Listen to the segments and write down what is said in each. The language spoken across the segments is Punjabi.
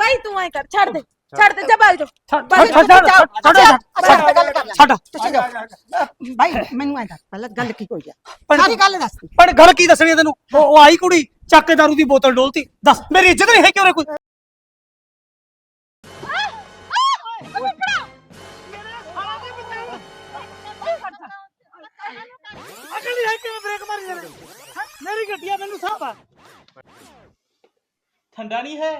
ਬਾਈ ਤੂੰ ਐ ਕਰ ਛੱਡ ਦੇ ਛੱਡ ਦੇ। ਜਾ ਬਾਈ ਜੋ ਛੱਡ ਛੱਡ ਛੱਡ ਤੁਸੀਂ ਬਾਈ ਮੈਨੂੰ ਐ ਦੱਸ ਪਹਿਲਾਂ ਗੱਲ ਕੀ ਹੋਈ ਆ? ਪਰ- ਸਾਰੀ ਗੱਲ ਦੱਸ ਪਰ ਗੱਲ ਕੀ ਦੱਸਣੀ ਤੈਨੂੰ? ਉਹ ਆਈ ਕੁੜੀ ਚੱਕ ਕੇ ਦਾਰੂ ਦੀ ਬੋਤਲ ਡੋਲਤੀ। ਦੱਸ ਮੇਰੀ ਇੱਜ਼ਤ ਨਹੀਂ ਹੈ ਕਿਉਂ ਰੇ ਕੋਈ। ਅਕਲ ਨਹੀਂ ਹੈ ਕਿਵੇਂ ਬ੍ਰੇਕ ਮਾਰੀ ਜਾਂਦੇ ਹੈਂ? ਮੇਰੀ ਗੱਡੀ ਆ ਮੈਨੂੰ ਸਾਹ ਆ। ਠੰਡਾ ਨਹੀਂ ਹੈ?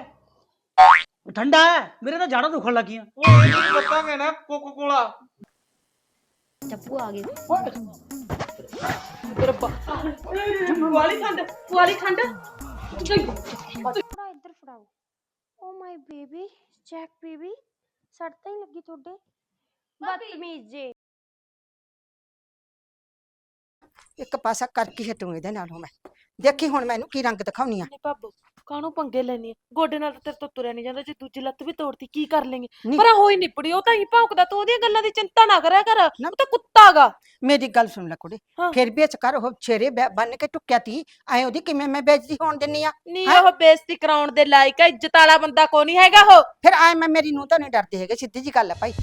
ਠੰਡਾ ਹੈ ਮੇਰੇ ਤਾਂ ਜਾੜਾ ਦੁਖਣ ਲੱਗੀਆਂ। ਉਹ ਬੱਤਾਂਗੇ ਨਾ ਕੋਕੋ ਕੋਲਾ ਚੱਪੂ ਆ ਗਏ। ਵਾਲੀ ਖੰਡ ਵਾਲੀ ਖੰਡ। ਫੜਾ ਇੱਧਰ ਫੜਾਓ। Oh my baby check baby ਸੱਟ ਤਾਂ ਹੀ ਲੱਗੀ ਤੁਹਾਡੇ। ਬਦਤਮੀਜ਼ ਜੇ। ਇੱਕ ਪਾਸਾ ਕਰਕੇ ਹਟੂ ਇਹਦੇ ਨਾਲੋਂ ਮੈਂ। ਦੇਖੀ ਹੁਣ ਮੈਨੂੰ ਕੀ ਰੰਗ ਦਿਖਾਉਣੀ ਆ। ਭਾਬੋ ਕਾਹਨੂੰ ਪੰਗੇ ਲੈਣੀ ਗੋਡੇ ਨਾਲ ਤਾਂ ਤੇਰੇ ਤੋਂ ਤੁਰਿਆ ਨਹੀਂ ਜਾਂਦਾ ਜੇ ਦੂਜੀ ਲੱਤ ਵੀ ਤੋੜਤੀ ਕੀ ਕਰ ਲੇਂਗੇ ਨਹੀਂ। ਪਰ ਹੋਈ ਨਿਪੜੀ ਉਹ ਤਾਂ ਹੀ ਭੌਂਕਦਾ ਤੂੰ ਉਹਦੀਆਂ ਗੱਲਾਂ ਦੀ ਚਿੰਤਾ ਨਾ ਕਰਿਆ ਕਰ। ਉਹ ਤਾਂ ਕੁੱਤਾਗਾ ਮੇਰੀ ਗੱਲ ਸੁਣ ਲੈ ਕੁੜੇ ਹਾਂ। ਫਿਰ ਵੀ ਕਰ ਉਹ ਛੇਰੇ ਬੰਨ ਕੇ ਟੁੱਕਿਆ ਤੀ ਐ ਉਹਦੀ ਕਿਵੇਂ ਮੈਂ ਬੇਇੱਜ਼ਤੀ ਹੋਣ ਦਿੰਨੀ ਆ ਨਹੀਂ ਹੈਂ? ਉਹ ਬੇਇੱਜ਼ਤੀ ਕਰਾਉਣ ਦੇ ਲਾਇਕ ਆ ਇੱਜ਼ਤ ਵਾਲਾ ਬੰਦਾ ਕੋ ਨਹੀਂ ਹੈਗਾ ਉਹ ਫਿਰ ਐ ਮੈਂ ਮੇਰੀ ਨੂੰ ਤਾਂ ਨਹੀਂ ਡਰਦੇ ਹੈਗੇ ਸਿੱਧੀ ਜੀ ਗੱਲ ਆ ਭਾਈ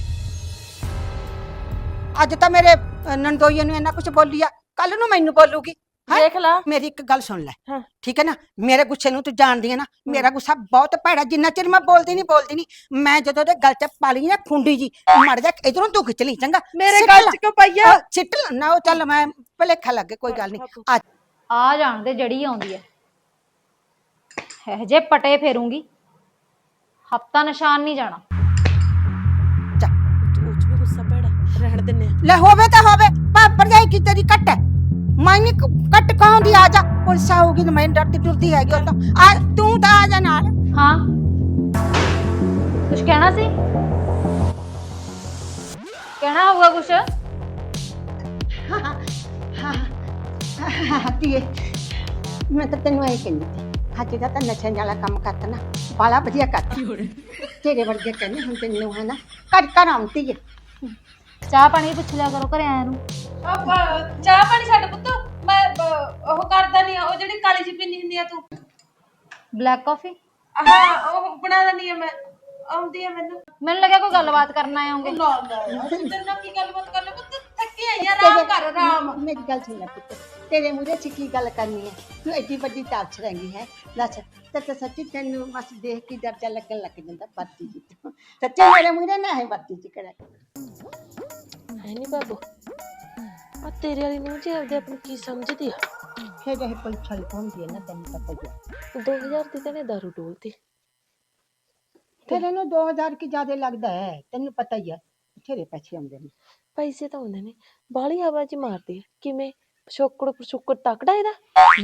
ਅੱਜ ਤਾਂ ਮੇਰੇ ਅ, ਨਣਦੋਈਏ ਨੂੰ ਇੰਨਾ ਕੁਝ ਬੋਲੀ ਆ ਕੱਲ ਨੂੰ ਮੈਨੂੰ ਬੋਲੂਗੀ ਹੈਂ? ਦੇਖ ਲਾ। ਮੇਰੀ ਇੱਕ ਗੱਲ ਸੁਣ ਲੈ। ਹਾਂ। ਠੀਕ ਹੈ ਨਾ? ਮੇਰੇ ਗੁੱਸੇ ਨੂੰ ਤੂੰ ਜਾਣਦੀ ਹੈ ਨਾ? ਮੇਰਾ ਗੁੱਸਾ ਬਹੁਤ ਭੈੜਾ ਜਿੰਨਾ ਚਿਰ ਮੈਂ ਬੋਲਦੀ ਨਹੀਂ ਬੋਲਦੀ ਨਹੀਂ। ਮੈਂ ਜਦੋਂ ਉਹਦੇ ਗਲ 'ਚ ਪਾ ਲਈ ਨਾ ਖੁੰਡੀ ਜੀ ਮੜ ਜਾ ਇਧਰੋਂ ਤੂੰ ਖਿੱਚ ਲਈ ਚੰਗਾ? ਮੇਰੇ ਸਿੱਟ ਗੱਲ ਲੈ। ਚ ਕਿਉਂ ਸਿੱਟ ਲੈ, ਨਾ ਉਹ ਚੱਲ ਮੈਂ ਭਲੇਖਾ ਲੱਗੇ ਕੋਈ ਗੱਲ ਨਹੀਂ। ਆ ਆ ਜਾਣਦੇ ਜੜੀ ਆਉਂਦੀ ਐ ਇਹ ਜੇ ਪਟੇ ਫੇਰੂੰਗੀ ਹਫਤਾ ਨਿਸ਼ਾਨ ਨਹੀਂ ਜਾਣਾ। ਜਾ ਉਹ ਚ ਵੀ ਗੁੱਸਾ ਭੈੜਾ ਰਹਿਣ ਦਿੰਨੇ ਆ। ਲੈ ਹੋਵੇ ਤਾਂ ਹੋਵੇ। ਪਾਪਰ ਜਾਈ ਕਿ ਤੇਰੀ ਕੱਟ ਹੈ? ਮੈਨੇ ਕੱਟ ਕਹਾਂਦੀ ਆ ਜਾ। ਪੁਲਿਸ ਆਊਗੀ ਤਾਂ ਮੈਂ ਡਰਦੀ ਡਰਦੀ ਹੈਗੀ ਉਹ ਤਾਂ ਆ ਤੂੰ ਤਾਂ ਆ ਜਾ ਨਾਲ। ਹਾਂ। ਕੁਛ ਕਹਿਣਾ ਸੀ? ਕਹਿਣਾ ਹੋਊਗਾ ਕੁਛ? ਮੈਂ ਤਾਂ ਤੈਨੂੰ ਇਹ ਕਹਿੰਦੀ ਸੀ ਅੱਜ ਦਾ ਤਾਂ ਨਸ਼ੇ ਵਾਲਾ ਕੰਮ ਕਰਤਾ ਨਾ ਬਾਲਾ ਵਧੀਆ ਕਰਤਾ। ਤੇਰੇ ਵਰਗੇ ਕਹਿੰਦੇ ਹੁਣ ਤੈਨੂੰ ਹੈ ਨਾ? ਕਰ ਕਰ ਆਉਂਦੀ ਹੈ ਚਾਹ ਪਾਣੀ ਪੁੱਛ ਲਿਆ ਕਰੋ ਘਰੇ ਆਇਆ ਨੂੰ। ਚਾਹ ਪਾਣੀ ਛੱਡ ਪੁੱਤ। ਮੈਂ ਉਹ ਕਰਦਾ ਨਹੀਂ ਉਹ ਜਿਹੜੀ ਕਾਲੀ ਜੀ ਪੀਣੀ ਹੁੰਦੀ ਆ ਤੂੰ। ਬਲੈਕ ਕਾਫੀ ਹਾਂ ਉਹ ਬਣਾ ਦਿੰਦੀ ਆ ਮੈਂ। ਆਉਂਦੀ ਆ ਮੈਨੂੰ। ਮੈਨੂੰ ਲੱਗਿਆ ਕੋਈ ਗੱਲਬਾਤ ਕਰਨ ਆਏ ਹੋਗੇ। ਨਾ ਨਾ ਤੇਰੇ ਨਾਲ ਕੀ ਗੱਲਬਾਤ ਕਰ ਲੈ ਪੁੱਤ? ਥੱਕੀ ਆਈ ਆ ਆਰਾਮ ਕਰ ਆਰਾਮ। ਮੇਰੀ ਗੱਲ ਸੁਣ ਲੈ ਪੁੱਤ। ਤੇਰੇ ਮੂਹਰੇ ਚ ਕੀ ਗੱਲ ਕਰਨੀ ਹੈ ਤੂੰ ਐਡੀ ਵੱਡੀ ਤਾਕਤ ਰਹੀ ਹੈ। ਦੱਸ ਤੇ ਤਾਂ ਸੱਚੀ ਤੈਨੂੰ ਬਸ ਦੇਖ ਕੇ ਦਰਜਾ ਲੱਗਣ ਲੱਗ ਜਾਂਦਾ ਪਰਤੀ ਜੀ ਤੋਂ। ਸੱਚੀ ਮੇਰੇ ਮੂਹਰੇ ਨਾ ਹੈ ਪਰਤੀ ਜੀ ਕਰੇ। ਹੈ ਨਹੀਂ ਬਾਬੂ। ਆ ਤੇਰੇ ਵਾਲੀ ਨੂੰ ਜੀ ਆਪਦੇ ਆਪ ਨੂੰ ਕੀ ਸਮਝਦੀ ਆ? ਫੇਰ ਇਹ ਪੁਲਿਸ ਵਾਲੀ ਹੁੰਦੀ ਹੈ ਨਾ ਤੈਨੂੰ ਪਤਾ ਹੀ ਹੈ 2000 ਦੀ ਤਾਂ ਨੇ ਦਾਰੂ ਡੋਲਤੀ। ਫਿਰ ਇਹਨੂੰ 2000 ਕੀ ਜ਼ਿਆਦਾ ਲੱਗਦਾ ਹੈ? ਤੈਨੂੰ ਪਤਾ ਹੀ ਹੈ ਬਥੇਰੇ ਪੈਸੇ ਆਉਂਦੇ ਨੇ। ਪੈਸੇ ਤਾਂ ਹੁੰਦੇ ਨੇ ਬਾਲੀ ਆਵਾਜ਼ ਮਾਰਦੀ ਆ। ਕਿਵੇਂ? ਪਿਛੋਕੜ ਪਿਛੋਕੜ ਤਕੜਾ ਇਹਦਾ?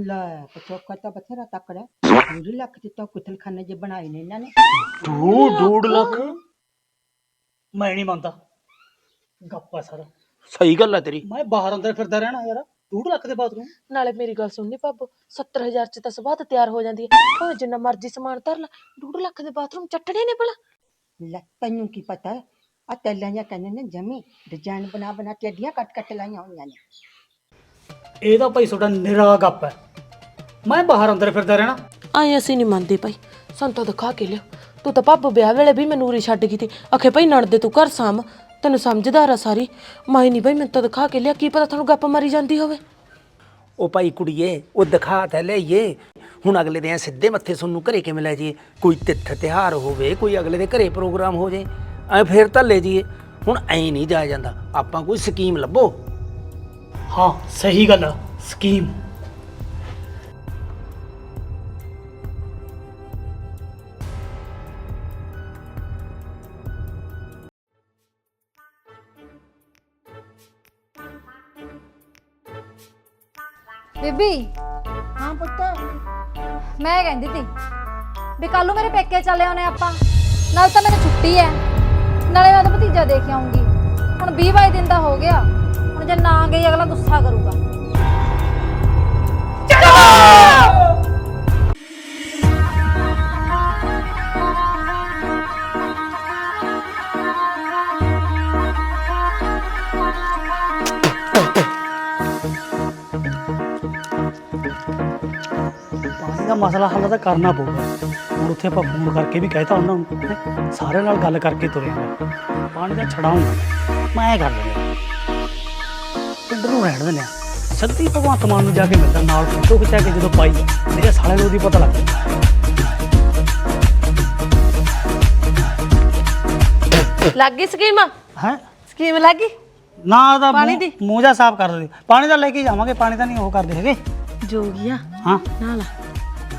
ਲੈ ਪਚੋਕਾ ਤਾਂ ਬਥੇਰਾ ਤਕੜਾ ਪੂਰੀ ਲੱਖ ਤੇ ਤਾਂ ਕੁਤਲਖਾਨੇ ਜੇ ਬਣਾਏ ਨੇ ਇਹਨਾਂ ਨੇ। ਤੂੰ ਡੂੜ ਲੱਖ? ਮੈਂ ਨਹੀਂ ਮੰਨਦਾ। ਗੱਪਾ ਸਾਰਾ। ਸਹੀ ਗੱਲ ਹੈ ਤੇਰੀ। ਮੈਂ ਬਾਹਰ ਅੰਦਰ ਫਿਰਦਾ ਰਹਿਣਾ ਯਾਰ ਡੂੜ ਲੱਖ ਦੇ ਬਾਥਰੂਮ। ਨਾਲੇ ਮੇਰੀ ਗੱਲ ਸੁਣਨੀ ਭਾਬੋ 70000 ਚ ਤਾਂ ਸਵਾਦ ਤਿਆਰ ਹੋ ਜਾਂਦੀ ਹੈ। ਭਾਵੇਂ ਜਿੰਨਾ ਮਰਜ਼ੀ ਸਮਾਨ ਧਰ ਲਾ 2 ਲੱਖ ਦੇ ਬਾਥਰੂਮ ਚੱਟਣੇ ਨੇ ਭਲਾ। ਲੈ ਤੈਨੂੰ ਕੀ ਪਤਾ ਆ ਤੈਲਾਂ ਜਾਂ ਕਹਿੰਦੇ ਨੇ ਜਮੀ ਡਿਜ਼ਾਈਨ ਬਣਾ ਬਣਾ ਕੇ ਅੱਡੀਆਂ ਕੱਟ ਕੱਟ ਲਾਈਆਂ ਹੋਈਆਂ ਨੇ। ਇਹਦਾ ਭਾਈ ਤੁਹਾਡਾ ਨਿਰਾ ਗੱਪ ਹੈ। ਮੈਂ ਬਾਹਰ ਅੰਦਰ ਫਿਰਦਾ ਰਹਿਣਾ। ਆਏ ਅਸੀਂ ਨਹੀਂ ਮੰਨਦੇ ਭਾਈ। ਸਾਨੂੰ ਤਾਂ ਦਿਖਾ ਕੇ ਲਿਓ। ਤੂੰ ਤਾਂ ਭਾਬੋ ਵਿਆਹ ਵੇਲੇ ਵੀ ਮੈਨੂੰ ਉਰੀ ਛੱਡ ਗਈ ਤੀ। ਆਖੇ ਭਾਈ ਨਣਦੇ ਤੂੰ ਘਰ ਸਾਂਭ। ਤੈਨੂੰ ਸਮਝਦਾਰ ਆ ਸਾਰੀ? ਮੈਂ ਨਹੀਂ ਭਾਈ ਮੈਨੂੰ ਤਾਂ ਦਿਖਾ ਕੇ ਲਿਆ ਕੀ ਪਤਾ ਤੁਹਾਨੂੰ ਗੱਪ ਮਾਰੀ ਜਾਂਦੀ ਹੋਵੇ। ਉਹ ਭਾਈ ਕੁੜੀਏ ਉਹ ਦਿਖਾ ਤਾਂ ਲਈਏ। ਹੁਣ ਅਗਲੇ ਦੇ ਐਂ ਸਿੱਧੇ ਮੱਥੇ ਸੁਣਨੂੰ ਘਰੇ ਕਿਵੇਂ ਲੈ ਜਾਈਏ? ਕੋਈ ਤਿੱਥ ਤਿਹਾਰ ਹੋਵੇ ਕੋਈ ਅਗਲੇ ਦੇ ਘਰੇ ਪ੍ਰੋਗਰਾਮ ਹੋ ਜਾਏ ਐ ਫੇਰ ਤਾਂ ਲੈ ਜਾਈਏ ਹੁਣ ਐਂ ਨਹੀਂ ਜਾਇਆ ਜਾਂਦਾ। ਆਪਾਂ ਕੋਈ ਸਕੀਮ ਲੱਭੋ? ਹਾਂ ਸਹੀ ਗੱਲ ਆ ਸਕੀਮ। ਬੀਬੀ। ਹਾਂ ਪੁੱਤ। ਮੈਂ ਕਹਿੰਦੀ ਤੀ ਵੀ ਕੱਲ ਨੂੰ ਮੇਰੇ ਪੇਕੇ ਚੱਲੇ ਆਉਨੇ ਆਪਾਂ। ਨਾਲ ਤਾਂ ਮੈਨੂੰ ਛੁੱਟੀ ਐ। ਨਾਲੇ ਮੈਂ ਤਾਂ ਭਤੀਜਾ ਦੇਖ ਆਉਂਗੀ ਹੁਣ 20 22 ਦਿਨ ਦਾ ਹੋ ਗਿਆ। ਹੁਣ ਜੇ ਨਾ ਗਈ ਅਗਲਾ ਗੁੱਸਾ ਕਰੂਗਾ। ਪਾਣੀ ਦਾ ਮਸਲਾ ਹੱਲ ਤਾਂ ਕਰਨਾ ਪਊਗਾ ਹੁਣ ਉੱਥੇ ਆਪਾਂ ਫੋਨ ਕਰਕੇ ਵੀ ਕਹਿਤਾ ਉਹਨਾਂ ਨੂੰ ਹੈਂ, ਸਾਰਿਆਂ ਨਾਲ ਗੱਲ ਕਰਕੇ ਤੁਰਿਆ ਮੈਂ ਪਾਣੀ ਦਾ ਛੜਾਉਂਗਾ ਮੈਂ ਐਂ ਕਰ ਲੈਂਦਾ ਪਿੰਡ ਨੂੰ ਰਹਿਣ ਦਿੰਦੇ ਆ। ਸੱਦੀ ਭਗਵੰਤ ਮਾਨ ਨੂੰ ਜਾ ਕੇ ਮਿਲਦਾ ਨਾਲ ਫੋਟੋ ਖਿਚਾ ਕੇ ਜਦੋਂ ਪਾਈ ਮੇਰੇ ਸਾਲੇ ਨੂੰ ਉਹਦੀ ਪਤਾ ਲੱਗ ਜਾਂਦਾ। ਲੱਗ ਗਈ ਸਕੀਮ? ਹੈ? ਸਕੀਮ ਲੱਗ ਗਈ? ਨਾ ਦਾ ਪਾਣੀ ਦੀ? ਮੂੰਹ ਜਾ ਸਾਫ਼ ਕਰ ਦੇ। ਪਾਣੀ ਦਾ ਲੈ ਕੇ ਜਾਵਾਂਗੇ ਪਾਣੀ ਤਾਂ ਨਹੀਂ ਉਹ ਕਰਦੇ ਹੈਗੇ। ਜੋਗੀਆ ਹਾਂ। ਨਾਲ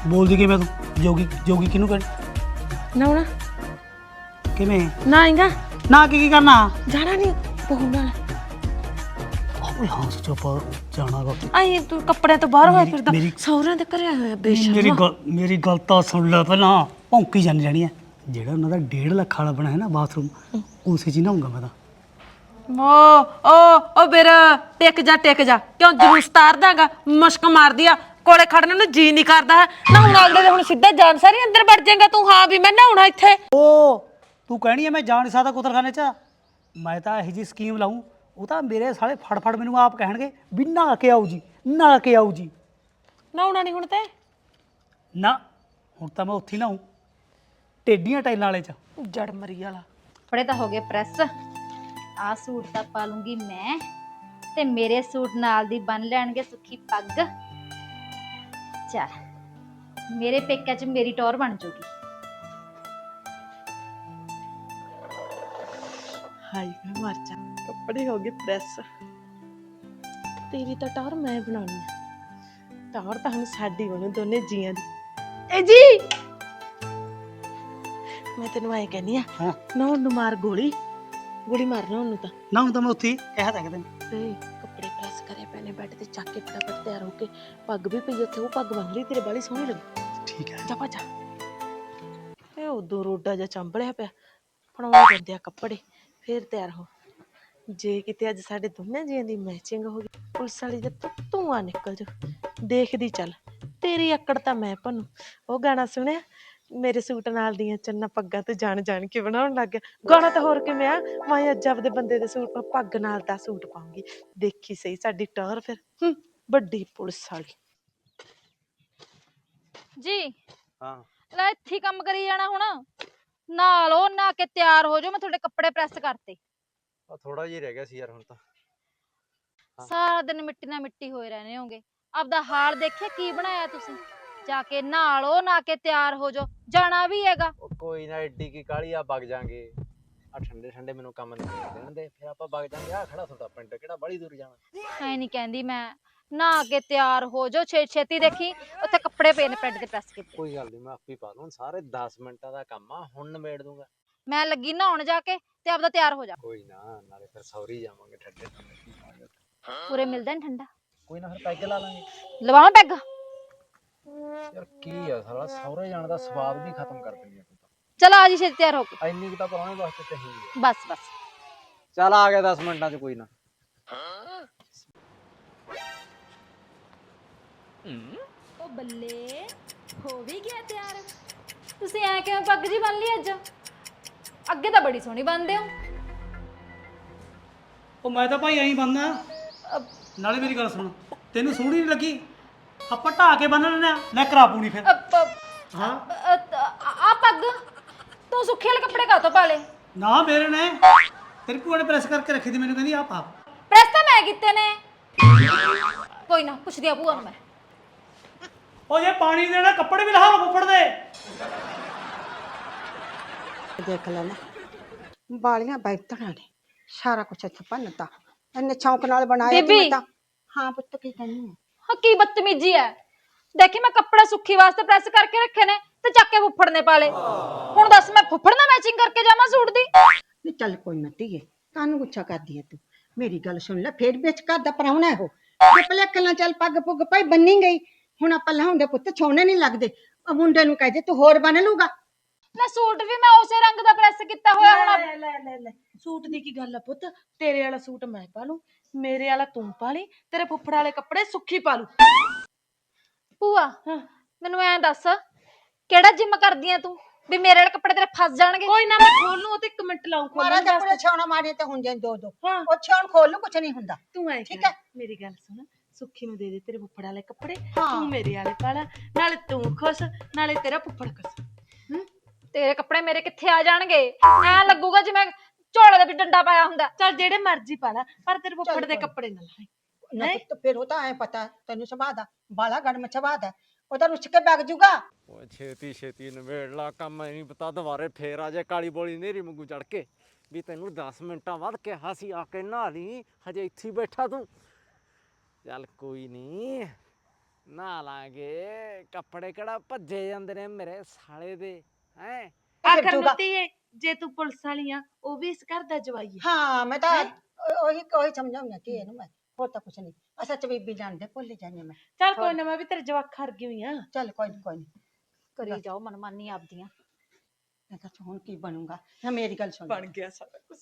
ਬੋਲਦੀ ਕਿਵੇਂ ਤੂੰ? ਜੋਗੀ ਜੋਗੀ ਕਿਹਨੂੰ ਕਹਿ? ਨਾ ਹੁਣ। ਕਿਵੇਂ? ਨਾ ਆਏਗਾ। ਨਾ ਕੀ ਕੀ ਕਰਨਾ? ਜਾਣਾ ਨਹੀਂ ਬਹੂ ਨਾਲ। ਓਏ ਹਾਂ ਸੱਚੋ ਪਰ ਜਾਣਾ ਗਾ ਆਈ ਤੂੰ ਕੱਪੜਿਆਂ ਤੋਂ ਬਾਹਰ ਹੋਇਆ ਮੇਰੀ- ਫਿਰਦਾ। ਮੇਰੀ- ਸਹੁਰਿਆਂ ਦੇ ਘਰੇ ਆਇਆ ਹੋਇਆ ਮੇਰੀ ਬੇਸ਼ਰਮ ਗੱਲ ਮੇਰੀ ਗੱਲ ਤਾਂ ਸੁਣ ਲੈ ਪਹਿਲਾਂ। ਭੌਂਕੀ ਜਾਂਦੀ ਰਹਿਣੀ ਹੈ ਜਿਹੜਾ ਉਹਨਾਂ ਦਾ 1.5 ਲੱਖ ਵਾਲਾ ਬਣਾਇਆ ਨਾ ਬਾਥਰੂਮ ਉਸੇ 'ਚ ਹੀ ਨਹਾਉਂਗਾ ਮੈਂ ਤਾਂ। ਓ ਓ ਓ ਵੀਰ ਟਿਕ ਜਾ ਟਿਕ ਜਾ। ਕਿਉਂ ਜਲੂਸ ਤਾਰ ਦਾਂਗਾ ਮੁਸ਼ਕ ਮਾਰਦੀ ਆ। ਕੋਲੇ ਖੜਨ ਨੂੰ ਜੀ ਨਹੀਂ ਕਰਦਾ। ਨਾ ਹੁਣ ਅਗਲੇ ਦੇ ਹੁਣ ਸਿੱਧਾ ਜਾਣ ਸਾਰੀ ਅੰਦਰ ਵੜ ਜਾਏਗਾ ਤੂੰ। ਹਾਂ ਵੀ ਮੈਂ ਨਹਾਉਣਾ ਇੱਥੇ। ਓ ਤੂੰ ਕਹਿਣੀ ਹੈ ਮੈਂ ਜਾ ਨਹੀਂ ਸਕਦਾ ਕੁਤਰਖਾਨੇ 'ਚ। ਮੈਂ ਤਾਂ ਇਹੋ ਜੀ ਸਕੀਮ ਲਾਉਂ ਉਹ ਤਾਂ ਮੇਰੇ ਸਾਲੇ ਫੜ ਫੜ ਮੈਨੂੰ ਆਪ ਕਹਿਣਗੇ ਵੀ ਨਹਾ ਕੇ ਆਊ ਜੀ ਨਹਾ ਕੇ ਆਊ ਜੀ। ਨਹਾਉਣਾ ਨਹੀਂ ਹੁਣ ਤੇ? ਨਾ ਹੁਣ ਤਾਂ ਮੈਂ ਉੱਥੇ ਹੀ ਨਹਾਊਂ। ਟੇਡੀਆਂ ਟਾਈਲਾਂ ਵਾਲੇ 'ਚ। ਜੜ ਮਰੀ ਵਾਲਾ। ਕੱਪੜੇ ਤਾਂ ਹੋ ਗਏ ਪ੍ਰੈਸ। ਆ ਸੂਟ ਤਾਂ ਪਾ ਲੂੰਗੀ ਮੈਂ। ਤੇ ਮੇਰੇ ਸੂਟ ਨਾਲ ਦੀ ਬੰਨ ਲੈਣਗੇ ਸੁੱਖੀ ਪੱਗ। ਚੱਲ ਮੇਰੇ ਪੇਕਿਆਂ 'ਚ ਮੇਰੀ ਟੌਰ ਬਣ ਜਾਊਗੀ ਹਾਈ ਮੈਂ ਮਰ ਜਾ। ਕੱਪੜੇ ਹੋ ਗਏ ਪ੍ਰੈਸ। ਤੇਰੀ ਤਾਂ ਟਾਰ ਮੈਂ ਬਣਾਉਣੀ ਆ। ਟਾਰ ਤਾਂ ਹੁਣ ਸਾਡੀ ਉਹਨੂੰ ਦੋਨੇ ਜੀਆਂ ਦੀ। ਏ ਜੀ! ਮੈਂ ਤੈਨੂੰ ਆਏ ਕਹਿੰਦੀ ਆ ਹਾਂ। ਨਾ ਉਹਨੂੰ ਮਾਰ ਗੋਲੀ। ਗੋਲੀ ਮਾਰਨਾ ਉਹਨੂੰ ਤਾਂ। ਨਾ ਹੁਣ ਤਾਂ ਮੈਂ ਉੱਥੇ ਹੀ ਕਿਹਾ ਤਾਂ ਕਿਤੇ ਤੇ ਪੈਣੇ ਬੈੱਡ ਤੇ ਚੱਕ ਕੇ ਫਟਾਫਟ ਤਿਆਰ ਹੋ ਕੇ ਪੱਗ ਵੀ ਪਈ ਉੱਥੇ ਉਹ ਪੱਗ ਬੰਨ ਲਈ ਤੇਰੇ ਬਾਲੀ ਸੋਹਣੀ ਲੱਗੀ। ਠੀਕ ਹੈ। ਜਾ ਭੱਜ ਇਹ ਉਦੋਂ ਰੋਡਾ ਜਿਹਾ ਚੰਬਲਿਆ ਪਿਆ। ਫੜਾਉਣੇ ਪੈਂਦੇ ਆ ਕੱਪੜੇ ਫੇਰ ਤਿਆਰ ਹੋ। ਜੇ ਕਿਤੇ ਅੱਜ ਸਾਡੇ ਦੋਨਾਂ ਜੀਆਂ ਦੀ ਮੈਚਿੰਗ ਹੋ ਗਈ ਪੁਲਿਸ ਵਾਲੀ ਦੇ ਤੋਂ ਧੂਆਂ ਨਿਕਲ ਜਾ ਦੇਖਦੀ ਚੱਲ ਤੇਰੀ ਅੱਕੜ ਤਾਂ ਮੈਂ ਭੰਨੂ। ਉਹ ਗਾਣਾ ਸੁਣਿਆ? ਮੇਰੇ ਸੂਟ ਨਾਲ ਦੀਆਂ ਚੰਨਾ ਪੱਗਾਂ ਤੇ ਜਾਣ ਜਾਣ ਕੇ ਬਣਾਉਣ ਲੱਗ ਗਿਆ। ਗਾਣਾ ਤਾਂ ਹੋਰ ਕਿਵੇਂ ਆ? ਮੈਂ ਅੱਜ ਆਪਦੇ ਬੰਦੇ ਦੇ ਸੂਟ ਪਾ ਪੱਗ ਨਾਲ ਦਾ ਸੂਟ ਪਾਉਂਗੀ। ਦੇਖੀ ਸਹੀ ਸਾਡੀ ਟੌਰ ਫਿਰ। ਹੂੰ, ਵੱਡੀ ਪੁਲਿਸ ਵਾਲੀ। ਜੀ। ਹਾਂ। ਲੈ ਇੱਥੇ ਹੀ ਕੰਮ ਕਰੀ ਜਾਣਾ ਹੁਣ। ਨਾ ਲੋ ਨਾ ਕੇ ਤਿਆਰ ਹੋ ਜਾਓ ਮੈਂ ਤੁਹਾਡੇ ਕੱਪੜੇ ਪ੍ਰੈਸ ਕਰਤੇ। ਆ ਥੋੜਾ ਜਿਹਾ ਰਹਿ ਗਿਆ ਸੀ ਯਾਰ ਹੁਣ ਤਾਂ। ਹਾਂ। ਸਾਰਾ ਦਿਨ ਮਿੱਟੀ ਨਾਲ ਮਿੱਟੀ ਹੋਏ ਰਹਿੰਦੇ ਹੋਗੇ। ਆਪਦਾ ਹਾਲ ਦੇਖਿਆ ਕੀ ਬਣਾਇਆ ਤੁਸੀਂ? ਜਾ ਕੇ ਨਹਾ ਲਓ ਨਾ ਕੇ ਤਿਆਰ ਹੋ ਜਾਓ। ਜਾਣਾ ਵੀ ਹੈਗਾ। ਉਹ ਕੋਈ ਨਾ ਐਡੀ ਕੀ ਕਾਲੀ ਆ ਵਗ ਜਾਾਂਗੇ। ਆ ਠੰਡੇ ਠੰਡੇ ਮੈਨੂੰ ਕੰਮ ਨਹੀਂ ਦੇਣ ਦੇ ਫਿਰ ਆਪਾਂ ਵਗ ਜਾਾਂਗੇ। ਆ ਖੜਾ ਤੁਹਾਡਾ ਪਿੰਡ ਕਿਹੜਾ ਬੜੀ ਦੂਰ ਜਾਣਾ। ਐ ਨਹੀਂ ਕਹਿੰਦੀ ਮੈਂ। ਨਹਾ ਕੇ ਤਿਆਰ ਹੋ ਜਾਓ। ਛੇ ਛੇਤੀ ਦੇਖੀ ਉੱਥੇ ਕੱਪੜੇ ਪਏ ਨੇ ਬੈੱਡ ਤੇ ਪ੍ਰੈਸ ਕੀਤੇ। ਕੋਈ ਗੱਲ ਨਹੀਂ ਮੈਂ ਆਪੇ ਪਾ ਲੂੰ ਸਾਰੇ 10 ਮਿੰਟਾਂ ਦਾ ਕੰਮ ਆ ਹੁਣ ਨਿਬੇੜ ਦੂੰਗਾ। ਮੈਂ ਲੱਗੀ ਨਹਾਉਣ ਜਾ ਕੇ ਤੇ ਆਪਦਾ ਤਿਆਰ ਹੋ ਜਾ। ਕੋਈ ਨਾ ਨਾਲੇ ਫਿਰ ਸੌਰੀ ਜਾਵਾਂਗੇ ਠੰਡੇ ਠੰਡੇ। ਪੂਰੇ ਮਿਲਦਾ ਨੀ ਠੰਡਾ। ਕੋਈ ਨਾ ਫਿਰ ਪੈਗ ਲਾ ਲਾਂਗੇ। ਲਵਾਵਾਂ ਪੈਗ। ਯਾਰ ਕੀ ਆ ਸਾਲਾ ਸੌਰੇ ਜਾਣ ਦਾ ਸਵਾਦ ਵੀ ਖਤਮ ਕਰ ਦਿੰਦੀ ਆ ਤੂੰ ਚਲ ਆ ਜੀ ਛੇਤੀ ਤਿਆਰ ਹੋ ਕੇ। ਇੰਨੀ ਕੁ ਤਾਂ ਪਰਾਉਣੇ ਵਾਸਤੇ ਚਾਹੀਦੀ ਆ। ਬਸ ਬਸ। ਚੱਲ ਆ ਗਿਆ 10 ਮਿੰਟਾਂ ਚ ਕੋਈ ਨਾ। ਉਹ ਬੱਲੇ ਹੋ ਵੀ ਗਿਆ ਤਿਆਰ। ਤੁਸੀਂ ਐ ਕਿਵੇਂ ਪੱਗ ਜੀ ਬੰਨ ਲਈ ਅੱਜ? ਅੱਗੇ ਤਾਂ ਬੜੀ ਸੋਹਣੀ ਬੰਨਦੇ ਹੋ। ਉਹ ਮੈਂ ਤਾਂ ਭਾਈ ਐਂ ਬੰਦਾ ਨਾਲੇ ਮੇਰੀ ਗੱਲ ਸੁਣ ਤੈਨੂੰ ਸੋਹਣੀ ਨਹੀਂ ਲੱਗੀ? ਆਪਾਂ ਢਾ ਕੇ ਬੰਨ ਲੈਣਾ ਲੈ ਕਰਾ ਪੂਣੀ ਫਿਰ। ਹਾਂ? ਆ ਪੱਗ ਤੂੰ ਸੁੱਖੇ ਵਾਲੇ ਕੱਪੜੇ ਕਾਤੋਂ ਪਾ ਲੇ ਨਾ ਮੇਰੇ ਨੇ ਤੇਰੀ ਭੂਆ ਨੇ ਪ੍ਰੈਸ ਕਰਕੇ ਰੱਖੀ ਦੀ ਮੈਨੂੰ ਕਹਿੰਦੀ ਆ ਪਾ। ਪ੍ਰੈਸ ਤਾਂ ਮੈਂ ਕੀਤੇ ਨੇ। ਕੋਈ ਨਾ ਪੁੱਛਦੀ ਆ ਭੂਆ ਨੂੰ ਮੈਂ। ਉਹ ਜੇ ਪਾਣੀ ਦੇਣਾ ਕੱਪੜੇ ਵੀ ਲਹਾ ਫੁੱਫੜ ਦੇ। ਦੇਖ ਲੈ ਨਾ ਬਾਲੀਆਂ ਬੈਠਣਾ ਨੇ ਸਾਰਾ ਕੁਛ ਇੱਥੇ ਭੰਨਤਾ। ਇੰਨੇ ਸ਼ੌਂਕ ਨਾਲ ਬਣਾਇਆ ਬੀਬੀ। ਤੂੰ ਤਾਂ ਹਾਂ ਪੁੱਤ ਕੀ ਕਹਿੰਦੀ ਹੈ ਹਾਂ ਬਦਤਮੀਜੀ ਹੈ। ਦੇਖੀ ਮੈਂ ਕੱਪੜੇ ਸੁੱਖੀ ਵਾਸਤੇ ਪ੍ਰੈਸ ਕਰਕੇ ਰੱਖੇ ਨੇ ਤੇ ਚੱਕ ਕੇ ਫੁੱਫੜ ਨੇ ਪਾ ਲੇ ਹੁਣ ਦੱਸ ਮੈਂ ਫੁੱਫੜ ਨਾਲ ਮੈਚਿੰਗ ਕਰਕੇ ਜਾਵਾਂ ਸੂਟ ਦੀ? ਨਹੀਂ ਚੱਲ ਕੋਈ ਨਾ ਧੀਏ, ਕਾਹਨੂੰ ਗੁੱਛਾ ਕਰਦੀ ਹੈ ਤੂੰ? ਮੇਰੀ ਗੱਲ ਸੁਣ ਲੈ, ਫੇਰ ਵਿੱਚ ਘਰ ਦਾ ਪਰਾਉਣਾ ਹੈ ਜੇ ਭਲੇਖ ਨਾਲ ਚੱਲ ਪੱਗ ਪੁੱਗ ਭਾਈ ਬੰਨੀ ਗਈ। ਹੁਣ ਆਪਾਂ ਲਹਾਉਂਦੇ ਪੁੱਤ ਛੋਣੇ ਨਹੀਂ ਲੱਗਦੇ। ਉਹ ਮੁੰਡੇ ਨੂੰ ਕਹਿ ਦੇ, ਤੂੰ ਹੋਰ ਬਣ ਲੂਗਾ ਨਾ ਸੂਟ ਵੀ ਮੈਂ ਉਸੇ ਰੰਗ ਦਾ ਪ੍ਰੈਸ ਕੀਤਾ ਹੋਇਆ ਹੁਣ। ਲੈ ਲੈ ਲੈ ਲੈ। ਸੂਟ ਦੀ ਕੀ ਗੱਲ ਆ ਪੁੱਤ? ਤੇਰੇ ਵਾਲਾ ਸੂਟ ਮੈਂ ਪਾ ਲੂੰ ਮੇਰੇ ਵਾਲਾ ਤੂੰ ਪਾ ਲਈ ਤੇਰੇ ਫੁੱਫੜ ਵਾਲੇ ਕੱਪੜੇ ਸੁੱਖੀ ਪਾ ਲੂ। ਭੂਆ ਹਾਂ। ਮੈਨੂੰ ਐਂ ਦੱਸ ਕਿਹੜਾ ਜਿੰਮ ਕਰਦੀ ਆ ਤੂੰ? ਵੀ ਮੇਰੇ ਵਾਲੇ ਕੱਪੜੇ ਤੇਰੇ ਫਸ ਜਾਣਗੇ। ਕੋਈ ਨਾ ਮੈਂ ਖੋਲ ਲੂੰ ਉਹ ਤੇ ਇੱਕ ਮਿੰਟ ਲਾਉਂ ਮਾਰਾ ਖੋਲਣ ਵਾਸਤੇ। ਪੂਰੇ ਛਾਉਣਾ ਮਾਰੇ ਤੇ ਹੁੰਦੇ ਨੇ ਦੋ ਦੋ। ਹਾਂ। ਉਹ ਛਾਉਣ ਖੋਲ ਨੂੰ ਕੁਛ ਨਹੀਂ ਹੁੰਦਾ। ਤੂੰ ਐ ਠੀਕ ਹੈ। ਮੇਰੀ ਗੱਲ ਸੁਣ। ਸੁੱਖੀ ਨੂੰ ਦੇ ਦੇ ਤੇਰੇ ਫੁੱਫੜ ਵਾਲੇ ਕੱਪੜੇ ਹਾਂ। ਤੂੰ ਮੇਰੇ ਵਾਲੇ ਪਾ ਲੈ ਨਾਲੇ ਤੂੰ ਖੁਸ਼ ਨਾਲੇ ਤੇਰਾ ਫੁੱਫੜ ਖੁਸ਼। ਤੇਰੇ ਕੱਪੜੇ ਮੇਰੇ ਕਿੱਥੇ ਆ ਜਾਣਗੇ? ਐ ਲੱਗੂਗਾ ਜਿਵੇਂ ਝੋਲੇ ਦੇ ਵਿੱਚ ਡੰਡਾ ਪਾਇਆ ਹੁੰਦਾ। ਚੱਲ ਜਿਹੜੇ ਮਰਜ਼ੀ ਪਾ ਲੈ ਪਰ ਤੇਰੇ ਫੁੱਫੜ ਦੇ। ਕੱਪੜੇ ਨਾ ਲਾਈ। ਨਾ ਨਹੀਂ। ਪੁੱਤ ਫਿਰ ਉਹ ਤਾਂ ਐ ਪਤਾ ਤੈਨੂੰ ਸੁਭਾਅ ਦਾ। ਬਾਲਾ ਗਰਮ ਸੁਭਾਅ ਦਾ। ਉਹ ਤਾਂ ਰੁੱਸ ਕੇ ਵਗ ਜੂਗਾ। ਓਏ ਛੇਤੀ ਛੇਤੀ ਨਵੇੜ ਲਾ ਕੰਮ ਨਹੀਂ ਪਤਾ ਦੁਬਾਰੇ ਫੇਰ ਆ ਜਾ ਕਾਲੀ ਬੋਲੀ ਨੇਰੀ ਵਾਂਗੂ ਚੜ ਕੇ। ਵੀ ਤੈਨੂੰ 10 ਮਿੰਟਾਂ ਬਾਅਦ ਕਿਹਾ ਸੀ ਆ ਕੇ ਨਹਾ ਲਈ ਹਜੇ ਇੱਥੇ ਹੀ ਬੈਠਾ ਤੂੰ। ਚੱਲ ਕੋਈ ਨਹੀਂ ਨਹਾ ਲਾਂਗੇ। ਕੱਪੜੇ ਕਿਹੜਾ ਭੱਜੇ ਜਾਂਦੇ ਨੇ ਮੇਰੇ ਸਾਲੇ ਦੇ। ਹੈ? ਆਖਰ ਜੂਗਾ। ਨੂੰ ਧੀਏ ਜੇ ਤੂੰ ਪੁਲਿਸ ਵਾਲੀ ਆ ਉਹ ਵੀ ਇਸ ਘਰ ਦਾ ਜਵਾਈ ਹੈ ਹਾਂ ਮੈਂ ਤਾਂ ਉਹ- ਉਹੀ ਉਹੀ ਸਮਝਾਉਣਾ ਕਿ ਇਹਨੂੰ ਮੈਂ ਹੋਰ ਤਾਂ ਕੁਛ ਨਹੀਂ। ਅਸਾਂ ਚ ਬੀਬੀ ਜਾਣਦੇ ਭੁੱਲ ਜਾਂਦੀ ਹਾਂ ਮੈਂ। ਚੱਲ ਕੋਈ ਨਾ ਮੈਂ ਵੀ ਤੇਰੇ ਜਵਾਕ ਖਰ ਗਈ ਹੋਈ ਆ ਚੱਲ ਕੋਈ ਨੀ ਕੋਈ ਨਹੀਂ ਕਰੀ ਜਾਓ ਮਨਮਾਨੀ ਆਪਦੀਆਂ। ਮੈਂ ਤਾਂ ਹੁਣ ਕੀ ਬਣੂਗਾ? ਨਾ ਮੇਰੀ ਗੱਲ ਸੁਣ। ਗਿਆ ਸਾਰਾ ਕੁਝ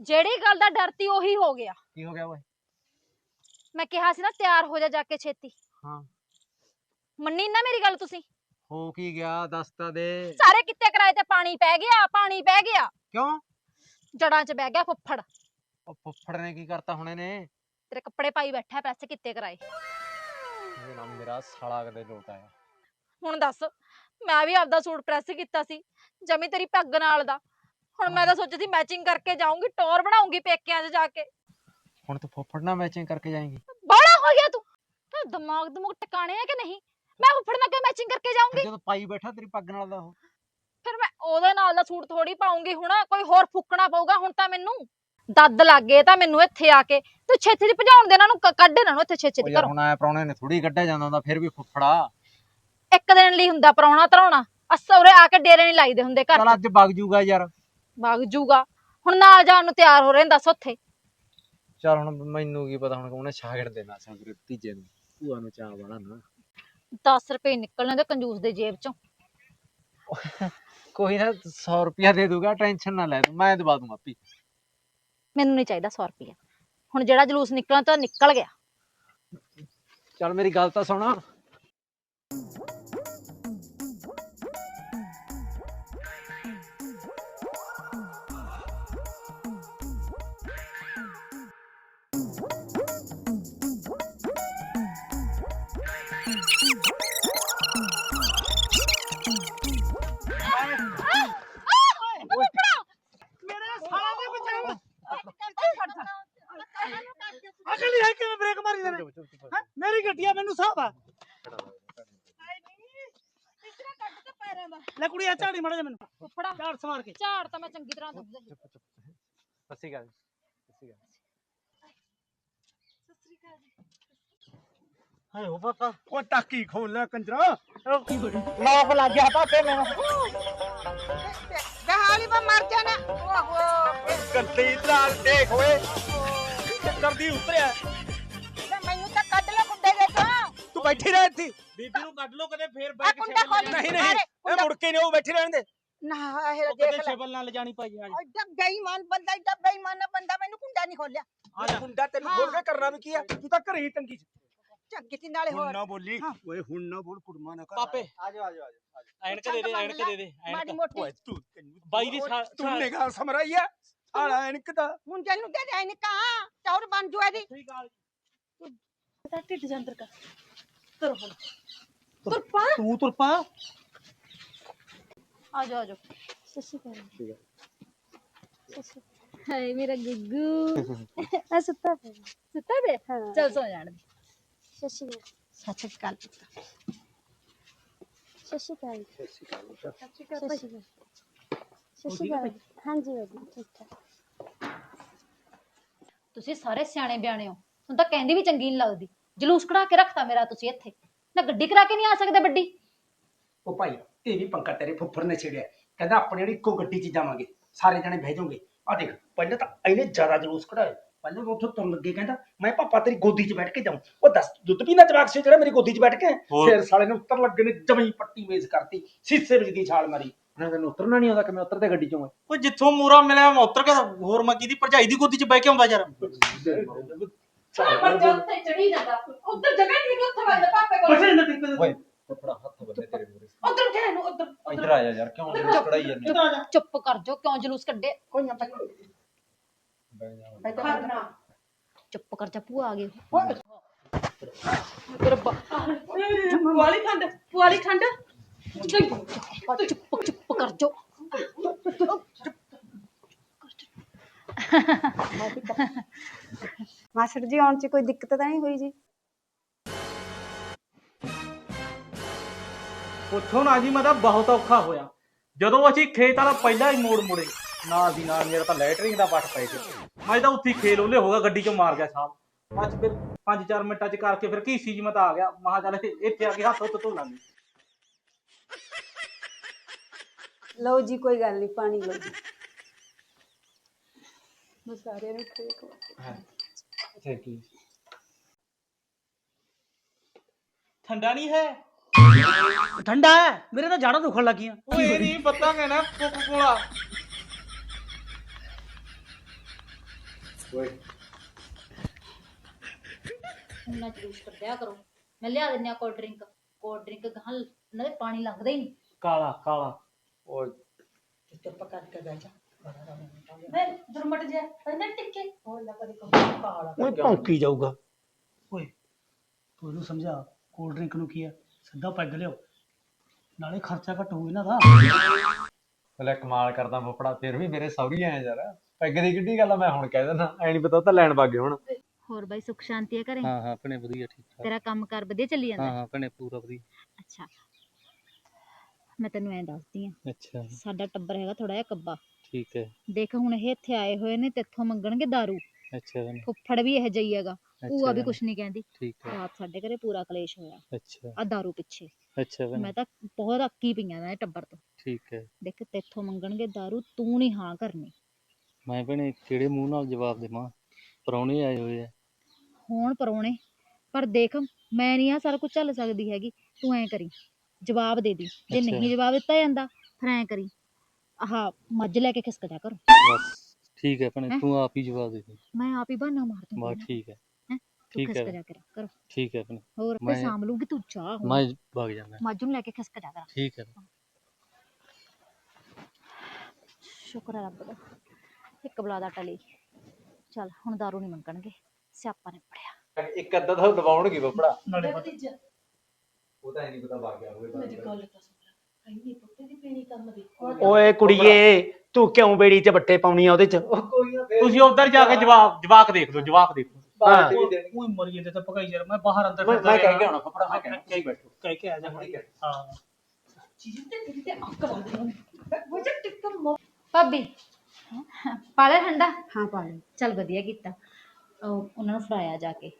ਜਿਹੜੀ ਗੱਲ ਦਾ ਡਰ ਤੀ ਉਹੀ ਹੋ ਗਿਆ। ਕੀ ਹੋ ਗਿਆ ਓਏ? ਮੈਂ ਕਿਹਾ ਸੀ ਨਾ ਤਿਆਰ ਹੋ ਜਾ ਜਾ ਕੇ ਛੇਤੀ। ਹਾਂ। ਮੰਨੀ ਨਾ ਮੇਰੀ ਗੱਲ ਤੁਸੀਂ? ਹੋ ਕੀ ਗਿਆ? ਦੱਸ ਤਾਂ ਦੇ। ਸਾਰੇ ਕਿੱਤੇ ਕਿਰਾਏ ਤੇ ਪਾਣੀ ਪੈ ਗਿਆ ਪਾਣੀ ਪੈ ਗਿਆ। ਕਿਉਂ? ਜੜਾਂ 'ਚ ਬਹਿ ਗਿਆ ਫੁੱਫੜ। ਉਹ ਫੁੱਫੜ ਨੇ ਕੀ ਕਰਤਾ ਹੁਣ ਇਹਨੇ ਤੇਰੇ ਕੱਪੜੇ ਪਾਈ ਬੈਠਾ ਪੈਸੇ ਕਿੱਤੇ ਕਰਾਏ। ਇਹ ਨਾ ਮੇਰਾ ਸਾਲਾ ਕਦੇ ਲੋਟ ਆਇਆ। ਹੁਣ ਦੱਸ ਮੈਂ ਵੀ ਆਪਦਾ ਸੂਟ ਪ੍ਰੈਸ ਕੀਤਾ ਸੀ ਜਮੀ ਤੇਰੀ ਪੱਗ ਨਾਲ ਦਾ। ਹੁਣ ਮੈਂ ਤਾਂ ਸੋਚਦੀ ਮੈਚਿੰਗ ਕਰਕੇ ਜਾਊਂਗੀ ਟੌਰ ਬਣਾਉਂਗੀ ਪੇਕਿਆਂ 'ਚ ਜਾ ਕੇ। ਹੁਣ ਤੂੰ ਫੁੱਫੜ ਨਾਲ ਮੈਚਿੰਗ ਕਰਕੇ ਜਾਏਂਗੀ। ਬੜਾ ਹੋ ਗਿਆ ਤੂੰ। ਤੇ ਦਿਮਾਗ ਦਮੂਗ ਟਿਕਾਣੇ ਆ ਕਿ ਨਹੀਂ? ਮੈਂ ਫੁੱਫੜ ਨਾਲ ਕਿਉਂ ਮੈਚਿੰਗ ਕਰਕੇ ਜਾਊਂਗੀ? ਜਦੋਂ ਪਾਈ ਬੈਠਾ ਤੇਰੀ ਪੱਗ ਨਾਲ ਦਾ ਉਹ। ਫਿਰ ਮੈਂ ਉਹਦੇ ਨਾਲ ਦਾ ਸੂਟ ਥੋੜੀ ਪਾਉਂਗੀ ਹੁਣ ਕੋਈ ਹੋਰ ਫੁੱਕਣਾ ਪਊਗਾ ਹੁਣ ਤਾਂ ਮੈਨੂੰ। ਦੱਦ ਲੱਗ ਗਏ ਤਾਂ ਮੈਨੂੰ ਇੱਥੇ ਆ ਕੇ। ਤੂੰ ਛੇਤੀ ਦੀ ਭਜਾਉਣ ਦੇ ਇਹਨਾਂ ਨੂੰ ਕ- ਕੱਢ ਇਹਨਾਂ ਨੂੰ ਇੱਥੇ ਛੇਤੀ ਉਹ ਦੀ ਯਾਰ ਘਰੋਂ। ਹੁਣ ਆਇਆ ਪ੍ਰਾਹੁਣੇ ਨੇ ਥੋੜੀ ਕੱਢਿਆ ਜਾਂਦਾ ਹੁੰਦਾ ਫਿਰ ਵੀ ਫੁੱਫੜਾ। ਇੱਕ ਦਿਨ ਲਈ ਹੁੰਦਾ ਪਰੌਣਾ ਧਰਾਉਣਾ। ਅਸੌਰੇ ਆ ਕੇ ਡੇਰੇ ਨਹੀਂ ਲਾਈਦੇ ਹੁੰਦੇ ਘਰ ਚੱਲ ਅੱਜ ਵਗ ਜੂਗਾ ਯਾਰ। ਵਗ ਜੂਗਾ। ਹੁਣ ਨਾਲ ਜਾਣ ਨੂੰ ਤਿਆਰ ਹੋ ਰਹੇ ਨੇ ਦੱਸ ਉੱਥੇ। ਚੱਲ ਹੁਣ ਮੈਨੂੰ ਕੀ ਪਤਾ ਹੁਣ ਉਹਨੇ ਛਾਗੜ ਦੇਣਾ ਸੰਗਰੇ ਤੀਜੇ ਨੂੰ। ਭੂਆ ਨੂੰ ਚਾਹ ਵਾਲਾ ਨਾ। 10 ਰੁਪਏ ਨਿਕਲਣੇ ਤੇ ਕੰਜੂਸ ਦੇ ਜੇਬ ਚੋਂ। ਕੋਈ ਨਾ 100 ਰੁਪਿਆ ਦੇ ਦੂਗਾ ਟੈਨਸ਼ਨ ਨਾ ਲੈ ਤੂੰ ਮੈਂ ਦਵਾ ਦੂੰ ਆਪੀ। ਮੈਨੂੰ ਨਹੀਂ ਚਾਹੀਦਾ 100 ਰੁਪਏ ਹੁਣ ਜਿਹੜਾ ਜਲੂਸ ਨਿਕਲਣਾ ਤਾਂ ਨਿਕਲ ਗਿਆ। ਚੱਲ ਮੇਰੀ ਗੱਲ ਤਾਂ ਸੁਣ। ਸਮਾਰ ਕੇ। ਝਾੜ ਤਾਂ ਮੈਂ ਚੰਗੀ ਤਰ੍ਹਾਂ ਦੱਸ ਚੁੱਪ ਚੁੱਪ ਸੱਸੀ ਗੱਲ ਸੱਸੀ ਗੱਲ ਹਾਏ ਹੋ ਪਾਪਾ ਉਹ ਟਾਕੀ ਖੋਲ ਲੈ ਕੰਜਰਾ। ਲੋਕ ਲੱਗ ਗਿਆ ਪਾਪੇ ਮੈਨੂੰ ਕਹਾਲੀ ਮੈਂ ਮਰ ਜਾਣਾ। ਓਹੋ। ਗੱਡੀ ਲਾਲ ਦੇਖ ਓਏ। ਕਰਦੀ ਉਤਰਿਆ। ਤੇ ਮੈਨੂੰ ਤਾਂ ਕੱਢ ਲੈ ਕੁੰਡੇ ਦੇ ਤੋਂ। ਤੂੰ ਬੈਠੀ ਰਹਿ ਇੱਥੇ। ਬੀਬੀ ਨੂੰ ਕੱਢ ਲੋ ਕਦੇ ਫੇਰ ਆ ਕੁੰਡਾ ਖੋਲ ਨਹੀਂ ਨਹੀਂ। ਇਹ ਮੁੜ ਕੇ ਨਹੀਂ ਉਹ ਬੈਠੀ ਰਹਿਣ ਦੇ। ਨਾ ਇਹ ਦੇਖ ਲੈ। ਸ਼ੇਬਲ ਨਾਲ ਲਿਜਾਣੀ ਪਾਈ ਆ ਜਾ ਐਡਾ ਬੇਈਮਾਨ ਬੰਦਾ ਐਡਾ ਬੇਈਮਾਨ ਬੰਦਾ ਮੈਨੂੰ ਕੁੰਡਾ ਨਹੀਂ ਖੋਲਿਆ। ਆ ਜਾ। ਮੁੰਡਾ ਤੈਨੂੰ ਖੋਲ ਕੇ ਕਰਨਾ ਵੀ ਕੀ ਆ? ਤੂੰ ਤਾਂ ਘਰੇ ਹੀ ਟੰਗੀ ਚ। ਝੱਗੀ ਤੀ ਨਾਲੇ ਹੁਣ ਹੋਰ। ਨਾ ਬੋਲੀ। ਓਏ ਹੁਣ ਨਾ ਬੋਲ ਕੁੜਮਾ ਨਾ ਕਰ ਪਾਪੇ। ਆਜੋ ਆਜੋ ਆਜੋ ਐਨਕ ਦੇ ਦੇ ਐਨਕ ਦੇ ਦੇ ਮਾੜੀ ਐਨਕ ਮੋਟੀ। ਓਏ ਤੂੰ ਬਾਈ ਦੀ ਛਾ- ਤੂੰ ਛਾ- ਨਿਗਾਹ ਸਮਰਾਈ ਆ? ਆਲਾ ਐਨਕ ਦਾ। ਮੁੰਡੇ ਨੂੰ ਦੇ ਦੇ ਨਿਕਾ ਟੌਰ ਬਣ ਜੂ ਇਹਦੀ। ਤਾਂ ਢਿੱਡ ਜਾਂ ਅੰਦਰ ਕਰ। ਤੁਰ ਹੁਣ। ਤੂੰ ਤੁਰ ਪਾ। ਆ। ਜਾ ਆ ਜਾ ਹਾਏ ਮੇਰਾ ਗੁੱਗੂ। ਆ ਸੁੱਤਾ ਪਿਆ। ਸੁੱਤਾ ਪਿਆ? ਚੱਲ ਸੋ ਜਾਣ ਦੇ। ਸੱਚੀ ਸੱਚ ਗੱਲ ਸਤਿ ਸ਼੍ਰੀ ਅਕਾਲ ਸਤਿ ਸ਼੍ਰੀ ਅਕਾਲ। ਸਤਿ ਸ਼੍ਰੀ ਅਕਾਲ ਹਾਂਜੀ ਵਧੀਆ ਠੀਕ ਠਾਕ। ਤੁਸੀਂ ਸਾਰੇ ਸਿਆਣੇ ਬਿਆਣੇ ਹੋ। ਹੁਣ ਤਾਂ ਕਹਿੰਦੀ ਵੀ ਚੰਗੀ ਨਹੀਂ ਲੱਗਦੀ। ਜਲੂਸ ਕਢਾ ਕੇ ਰੱਖਤਾ ਮੇਰਾ ਤੁਸੀਂ ਇੱਥੇ। ਨਾ ਗੱਡੀ ਕਰਾ ਕੇ ਨਹੀਂ ਆ ਸਕਦੇ ਵੱਡੀ। ਉਹ ਭਾਈ ਇਹ ਵੀ ਪੰਕਾ ਤੇਰੇ ਫੁੱਫੜ ਨੇ ਛੇੜਿਆ। ਕਹਿੰਦਾ ਆਪਣੇ ਨਾਲ ਇੱਕੋ ਗੱਡੀ 'ਚ ਜਾਵਾਂਗੇ। ਸਾਰੇ ਜਣੇ ਬਹਿ ਜਾਓਗੇ। ਆ ਦੇਖ ਪਹਿਲਾਂ ਤਾਂ ਇਹਨੇ ਜ਼ਿਆਦਾ ਜਲੂਸ ਕਢਾਇਆ। ਪਹਿਲਾਂ ਤਾਂ ਉੱਥੋਂ ਤੁਰਨ ਲੱਗੇ ਕਹਿੰਦਾ ਮੈਂ ਪਾਪਾ ਤੇਰੀ ਗੋਦੀ 'ਚ ਬੈਠ ਕੇ ਜਾਉਂ ਉਹ ਦੱਸ ਦੁੱਧ ਪੀਣਾ ਜਵਾਕ ਸੀ ਜਿਹੜਾ ਮੇਰੀ ਗੋਦੀ 'ਚ ਬੈਠ ਕੇ? ਹੋਰ? ਫਿਰ ਸਾਲੇ ਨੇ ਉੱਤਰ ਲੱਗੇ ਨੇ ਜਮੀ ਪੱਟੀ ਮੇਜ਼ ਕਰਤੀ ਸੀਸੇ ਵਿੱਚ ਦੀ ਛਾਲ ਮਾਰੀ। ਨਾ ਤੈਨੂੰ ਉਤਰਨਾ ਨਹੀਂ ਆਉਂਦਾ ਕਿ ਮੈਂ ਉਤਰ ਤੇ ਗੱਡੀ ਚੋਂ ਓਏ। ਉਹ ਜਿੱਥੋਂ ਮੂਰਾ ਮਿਲਿਆ ਮੈਂ ਉਤਰ ਕੇ ਹੋਰ ਮੈਂ ਕਿਹਦੀ ਭਰਜਾਈ ਦੀ ਗੋਦੀ 'ਚ ਬਹਿ ਕੇ ਆਉਂਦਾ ਯਾਰ? ਚੜੀ ਜਾਂਦਾ ਉਧਰ ਜਗ੍ਹਾ ਨਹੀਂ ਉੱਥੇ ਵੱਲ ਪਾਪੇ ਕੋਲ। ਓਏ ਫੁੱਫੜਾ ਹੱਥ ਬੰਨੇ ਤੇਰੇ ਮੂਰੇ ਉਧਰ ਠਹਿ ਨੂੰ ਉਧਰ ਇੱਧਰ ਆ ਜਾ ਯਾਰ ਕਿਉਂ ਜਲੂਸ ਕਢਾਈ ਜਾਂਦੇ ਚੁੱਪ ਕਰ ਜੋ ਕਿਉਂ ਜਲੂਸ ਕੱਢੇ? ਕੋਈ ਨਾ ਭਾਈ। ਚੁੱਪ ਕਰ ਜਾ ਭੂਆ ਆ ਗਏ ਪੁਆਲੀ ਖੰਡ ਪੁਆਲੀ ਖੰਡ। ਚੁੱਪ ਚੁੱਪ ਕਰ ਜੋ ਮਾਸਟਰ ਜੀ ਆਉਣ 'ਚ ਕੋਈ ਦਿੱਕਤ ਤਾਂ ਨਹੀਂ ਹੋਈ ਜੀ? ਪੁੱਛੋ ਨਾ ਜੀ ਮੈਂ ਤਾਂ ਬਹੁਤ ਔਖਾ ਹੋਇਆ। ਜਦੋਂ ਅਸੀਂ ਖੇਤ ਵਾਲਾ ਪਹਿਲਾ ਹੀ ਮੋੜ ਮੁੜੇ ਨਾਲ ਦੀ ਨਾਲ ਮੇਰਾ ਤਾਂ ਲੈਟਰਿੰਗ ਦਾ ਵੱਟ ਪੈ ਗਿਆ ਮੈਂ ਤਾਂ ਉੱਥੇ ਖੇਲ ਉਹਲੇ ਹੋਗਾ ਗੱਡੀ ਚੋਂ ਮਾਰ ਗਿਆ ਸਾਹਿਬ ਬਸ ਫਿਰ 5-4 ਮਿੰਟਾਂ ਚ ਕਰਕੇ ਫਿਰ ਜੀ ਮੈਂ ਤਾਂ ਆ ਗਿਆ। ਮਹਾ ਚੱਲ ਇੱਥੇ ਆ ਕੇ ਹੱਥ ਹੁੱਥ ਧੋ ਲਾਂਗੇ। ਲਓ ਜੀ ਕੋਈ ਗੱਲ ਨਹੀਂ ਪਾਣੀ ਲਓ ਜੀ। ਮੈਂ ਸਾਰਿਆਂ ਨੂੰ ਠੀਕ ਹੋ। ਥੈਂਕ ਯੂ ਠੰਡਾ ਨਹੀਂ ਹੈ? ਠੰਡਾ ਹੈ ਮੇਰੇ ਤਾਂ ਜਾੜਾ ਦੁਖਣ ਲੱਗੀਆਂ। ਓਏ ਨਹੀਂ ਪਤਾ ਕਹਿਣਾ ਕੋਕੋ ਕੋਲਾ ਨਾ ਜਲੂਸ ਕੱਢਿਆ ਕਰੋ। ਮੈਂ ਲਿਆ ਦਿੰਨੀ ਆ ਕੋਲਡ ਡਰਿੰਕ ਕੋਲਡ ਡਰਿੰਕ ਗਾਂ ਨਾਲੇ ਪਾਣੀ ਲੰਘਦਾ ਹੀ ਨਹੀਂ। ਕਾਲਾ ਕਾਲਾ। ਚੁੱਪ ਕਰਕੇ ਬਹਿ ਜਾ। ਵੇ ਦੁਰਮਟ ਜਿਹਾ ਪਹਿਲਾਂ ਟਿੱਕੇ। ਓਏ ਭੌਂਕੀ ਜਾਊਗਾ। ਓਏ ਤੂੰ ਇਹਨੂੰ ਸਮਝਾ। ਕੋਲਡ ਡਰਿੰਕ ਨੂੰ ਕੀ ਆ? ਸਿੱਧਾ ਪੈਗ ਲਿਓ ਨਾਲੇ ਖਰਚਾ ਘਟੂ ਇਹਨਾਂ ਦਾ। ਲੈ ਕਮਾਲ ਕਰਦਾ ਫੁੱਫੜਾ ਫਿਰ ਵੀ ਮੇਰੇ ਸੌਰੀ ਆਏ ਯਾਰ। ਪੈਗ ਦੀ ਕਿੱਡੀ ਗੱਲ ਆ ਮੈਂ ਹੁਣ ਕਹਿ ਦਿੰਦਾ ਐ ਨਹੀਂ ਪਤਾ ਉਹ ਤਾਂ ਲੈਣ ਵਾਗੇ ਹੁਣ। ਹੋਰ ਬਾਈ ਸੁੱਖ ਸ਼ਾਂਤੀ ਹੈ ਘਰੇ? ਹਾਂ ਹਾਂ ਭੈਣੇ ਵਧੀਆ ਠੀਕ ਠਾਕ। ਤੇਰਾ ਕੰਮ ਕਰ ਵਧੀਆ ਚੱਲੀ ਹਾਂ ਜਾਂਦਾ? ਹਾਂ ਭੈਣੇ ਪੂਰਾ ਵਧੀਆ। ਅੱਛਾ। ਮੈਂ ਤੈਨੂੰ ਐਂ ਦੱਸਦੀ ਆ ਅੱਛਾ। ਸਾਡਾ ਟੱਬਰ ਹੈਗਾ ਥੋੜਾ ਜਿਹਾ ਕੱਬਾ। ਠੀਕ ਹੈ। ਦੇਖ ਹੁਣ ਇਹ ਇੱਥੇ ਆਏ ਹੋਏ ਨੇ ਤੇਥੋਂ ਮੰਗਣਗੇ दारू ਅੱਛਾ ਭੈਣੇ। ਫੁੱਫੜ ਵੀ ਇਹ ਹੈਗਾ। ਭੂਆ ਵੀ ਭੈਣੇ, ਕੁਛ ਨਹੀਂ ਕਹਿੰਦੀ ਠੀਕ ਹੈ ਰਾਤ ਸਾਡੇ ਘਰੇ ਪੂਰਾ ਕਲੇਸ਼ ਹੋਇਆ ਅੱਛਾ ਆ दारू ਪਿੱਛੇ ਅੱਛਾ ਭੈਣੇ ਮੈਂ ਤਾਂ ਬਹੁਤ ਅੱਕੀ ਪਈਆਂ ਮੈਂ ਇਹ ਟੱਬਰ ਤੋਂ ਠੀਕ ਹੈ ਦੇਖ ਤੇਥੋਂ ਮੰਗਣਗੇ दारू ਤੂੰ ਨਹੀਂ ਹਾਂ ਕਰਨੀ ਮੈਂ ਭੈਣੇ ਕਿਹੜੇ ਮੂੰਹ ਨਾਲ ਜਵਾਬ ਦੇਵਾਂ ਪਰੌਣੇ ਆਏ ਹੋਏ ਆ ਹੋਣ ਪਰੋਣੇ ਪਰ ਦੇਖ ਮੈਂ ਨਹੀਂ ਆ ਸਾਰਾ ਕੁਝ ਚੱਲ ਸਕਦੀ ਹੈਗੀ ਤੂੰ ਐਂ ਕਰੀ ਜਵਾਬ ਦੇ ਦੀ ਜੇ ਅੱਛਾ। ਨਹੀਂ ਜਵਾਬ ਦਿੱਤਾ ਜਾਂਦਾ ਫਿਰ ਐਂ ਕਰੀ ਆਹ ਮੱਝ ਲੈ ਕੇ ਖਿਸਕ ਜਾ ਕਰੋ ਬਸ ਠੀਕ ਹੈ ਭੈਣੇ ਹੈਂ? ਤੂੰ ਆਪ ਹੀ ਜਵਾਬ ਦੇ ਦੇ ਮੈਂ ਆਪ ਹੀ ਬਹਾਨਾ ਮਾਰ ਬਸ ਦੂੰਗੀ ਠੀਕ ਹੈ ਤੂੰ ਠੀਕ ਖਿਸਕ ਹੈ ਜਾ ਕਰਿਆ ਕਰੋ ਠੀਕ ਹੈ ਭੈਣੇ ਹੋਰ ਮੈਂ- ਮੈਂ ਸਾਂਭ ਲੂੰਗੀ ਤੂੰ ਜਾ ਹੁਣ। ਮੈਂ ਭਗ ਜਾਣਾ ਮੱਝ ਨੂੰ ਲੈ ਕੇ ਖਿਸਕ ਜਾ ਕਰ। ਠੀਕ ਹੈ। ਸ਼ੁਕਰ ਹੈ ਰੱਬ ਦਾ। ਇੱਕ ਬਲਾ ਦਾ ਟਲੀ। ਚੱਲ ਹੁਣ ਦਾਰੂ ਨਹੀਂ ਮੰਗਣਗੇ। ਸਿਆਪਾ ਨੇ ਪੜਿਆ ਇੱਕ ਅੱਧਾ ਤਾਂ ਦਬਾਉਣਗੇ ਨਾਲੇ ਉਹ ਤਾਂ ਨਹੀਂ ਪਤਾ ਵਗ ਗਿਆ ਹੋਵੇ ਓਏ ਕੁੜੀਏ ਤੂੰ ਕਿਉਂ ਬੇੜੀ 'ਚ ਬੱਟੇ ਪਾਉਣੀ ਆ ਉਹਦੇ 'ਚ? ਤੁਸੀਂ ਉਧਰ ਜਾ ਕੇ ਜਵਾਬ ਜਵਾਕ ਦੇਖ ਲਓ ਜਵਾਕ ਦੇਖ ਲਓ। ਹਾਂ। ਓਏ ਮਰ ਜਾਂਦੇ ਤਾਂ ਭਗਾਈ ਯਾਰ ਮੈਂ ਬਾਹਰ ਅੰਦਰ ਮੈਂ ਫਿਰਦਾ ਮੈਂ ਕਹਿ ਰਿਹਾ। ਕੇ ਆਉਣਾ ਫੁੱਫੜਾ ਮੈਂ ਕਹਿ ਕੇ ਬੈਠੋ। ਕਹਿ ਕੇ ਆ ਜਾ ਹਾਂ। ਭਾਬੀ ਪਾਲੇ ਠੰਡਾ। ਹਾਂ ਪਾ ਲਓ ਚੱਲ ਵਧੀਆ ਕੀਤਾ। ਉਹ ਉਹਨਾਂ ਨੂੰ ਫੜਾਇਆ ਜਾ ਕੇ।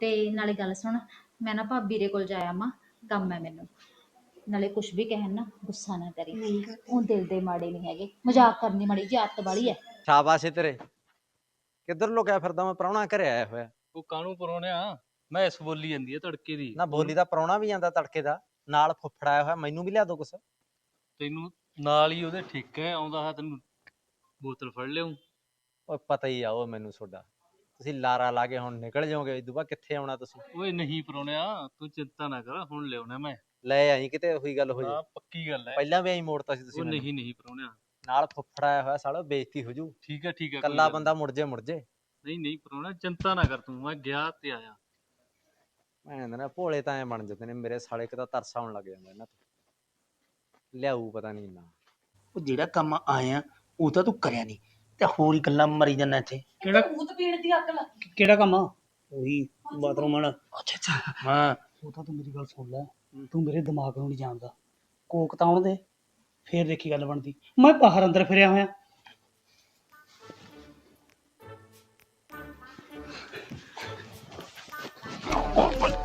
ਤੇ ਨਾਲੇ ਗੱਲ ਸੁਣ ਮੈਂ ਨਾ ਭਾਬੀ ਦੇ ਕੋਲ ਜਾਇਆ ਮਾਂ ਕੰਮ ਹੈ ਮੈਨੂੰ। ਨਾਲੇ ਕੁਝ ਵੀ ਕਹਿਣ ਨਾ ਗੁੱਸਾ ਨਾ ਕਰੀ। ਉਹ ਦਿਲ ਦੇ ਮਾੜੇ ਨਹੀਂ ਹੈਗੇ। ਮਜ਼ਾਕ ਕਰਨੀ ਮਾੜੀ ਜਿਹੀ ਆਦਤ ਵਾਲੀ ਹੈ। ਸ਼ਾਬਾਸ਼ ਤੇਰੇ। ਕਿੱਧਰ ਲੁਕਿਆ ਫਿਰਦਾ ਮੈਂ ਪ੍ਰਾਹੁਣਾ ਘਰੇ ਆਇਆ ਹੋਇਆ। ਉਹ ਕਾਹਨੂੰ ਪਰੌਣਿਆ ਮੈਂ ਇਸ ਬੋਲੀ ਜਾਂਦੀ ਹੈ ਤੜਕੇ ਦੀ। ਨਾ ਬੋਲੀ ਦਾ ਪ੍ਰਾਹੁਣਾ ਵੀ ਜਾਂਦਾ ਤੜਕੇ ਦਾ ਨਾਲ ਫੁੱਫੜ ਆਇਆ ਹੋਇਆ ਮੈਨੂੰ ਵੀ ਲਿਆ ਦੋ ਕੁਛ। ਤੈਨੂੰ ਨਾਲ ਹੀ ਉਹਦੇ ਠੇਕਾ ਹੈ, ਆਉਂਦਾ ਹੈ ਤੈਨੂੰ ਬੋਤਲ ਫੜ ਲਿਆਉਂ ਓਏ ਪਤਾ ਹੀ ਆ ਉਹ ਮੈਨੂੰ ਤੁਹਾਡਾ। ਤੁਸੀਂ ਲਾਰਾ ਲਾ ਕੇ ਹੁਣ ਨਿਕਲ ਜਾਓਗੇ ਇਦੋਂ ਬਾਅਦ ਕਿੱਥੇ ਆਉਣਾ ਤੁਸੀਂ? ਓਏ ਨਹੀਂ ਪਰੌਣਿਆ ਤੂੰ ਚਿੰਤਾ ਨਾ ਕਰ ਹੁਣ ਲਿਆਉਣਾ ਮੈਂ। ਲੈ ਆਈ ਕਿਤੇ ਉਹੀ ਗੱਲ ਹੋ ਹਾਂ ਪੱਕੀ ਗੱਲ ਹੈ। ਪਹਿਲਾਂ ਵੀ ਆਈ ਮੋੜਤਾ ਸੀ ਤੁਸੀਂ ਉਹ ਮੈਨੂੰ। ਨਹੀਂ ਨਹੀਂ ਪਰੌਣਿਆ ਨਾਲ ਫੁੱਫੜ ਆਇਆ ਹੋਇਆ ਸਾਲੋ ਬੇਇੱਜ਼ਤੀ ਹੋ ਜੂ ਠੀਕ ਹੈ ਠੀਕ ਹੈ ਕੋਈ ਕੱਲਾ ਗੱਲ ਬੰਦਾ ਮੁੜ ਜੇ ਮੁੜ ਜੇ। ਨਹੀਂ ਨਹੀਂ ਪਰੌਣਿਆ ਚਿੰਤਾ ਨਾ ਕਰ ਤੂੰ ਮੈਂ ਗਿਆ ਤੇ ਆਇਆ। ਮੈਂ ਨਾ ਭੋਲੇ ਤਾਂ ਐ ਬਣ ਜਾਂਦੇ ਨੇ ਮੇਰੇ ਸਾਲੇ ਇੱਕ ਤਾਂ ਤਰਸ ਆਉਣ ਲੱਗ ਜਾਂਦਾ ਇਹਨਾਂ ਤੋਂ। ਲਿਆਊ ਪਤਾ ਨਹੀਂ ਨਾ। ਉਹ ਜਿਹੜਾ ਕੰਮ ਆਇਆ ਉਹ ਤਾਂ ਤੂੰ ਕਰਿਆ ਨਹੀਂ ਤੇ ਹੋਰ ਹੀ ਗੱਲਾਂ ਮਰੀ ਜਾਂਦਾ ਇੱਥੇ। ਕਿਹੜਾ ਕਿਹੜਾ ਕੰਮ ਆ? ਉਹੀ ਬਾਥਰੂਮ ਵਾਲਾ। ਅੱਛਾ ਅੱਛਾ। ਹਾਂ। ਉਹ ਤਾਂ ਤੂੰ ਮੇਰੀ ਗੱਲ ਸੁਣ ਲੈ ਤੂੰ ਮੇਰੇ ਦਿਮਾਗ ਨੂੰ ਨਹੀਂ ਜਾਣਦਾ। ਕੋਕ ਤਾਂ ਆਉਣ ਦੇ। ਫੇਰ ਦੇਖੀ ਗੱਲ ਬਣਦੀ। ਮੈਂ ਬਾਹਰ ਅੰਦਰ ਫਿਰਿਆ ਹੋਇਆ।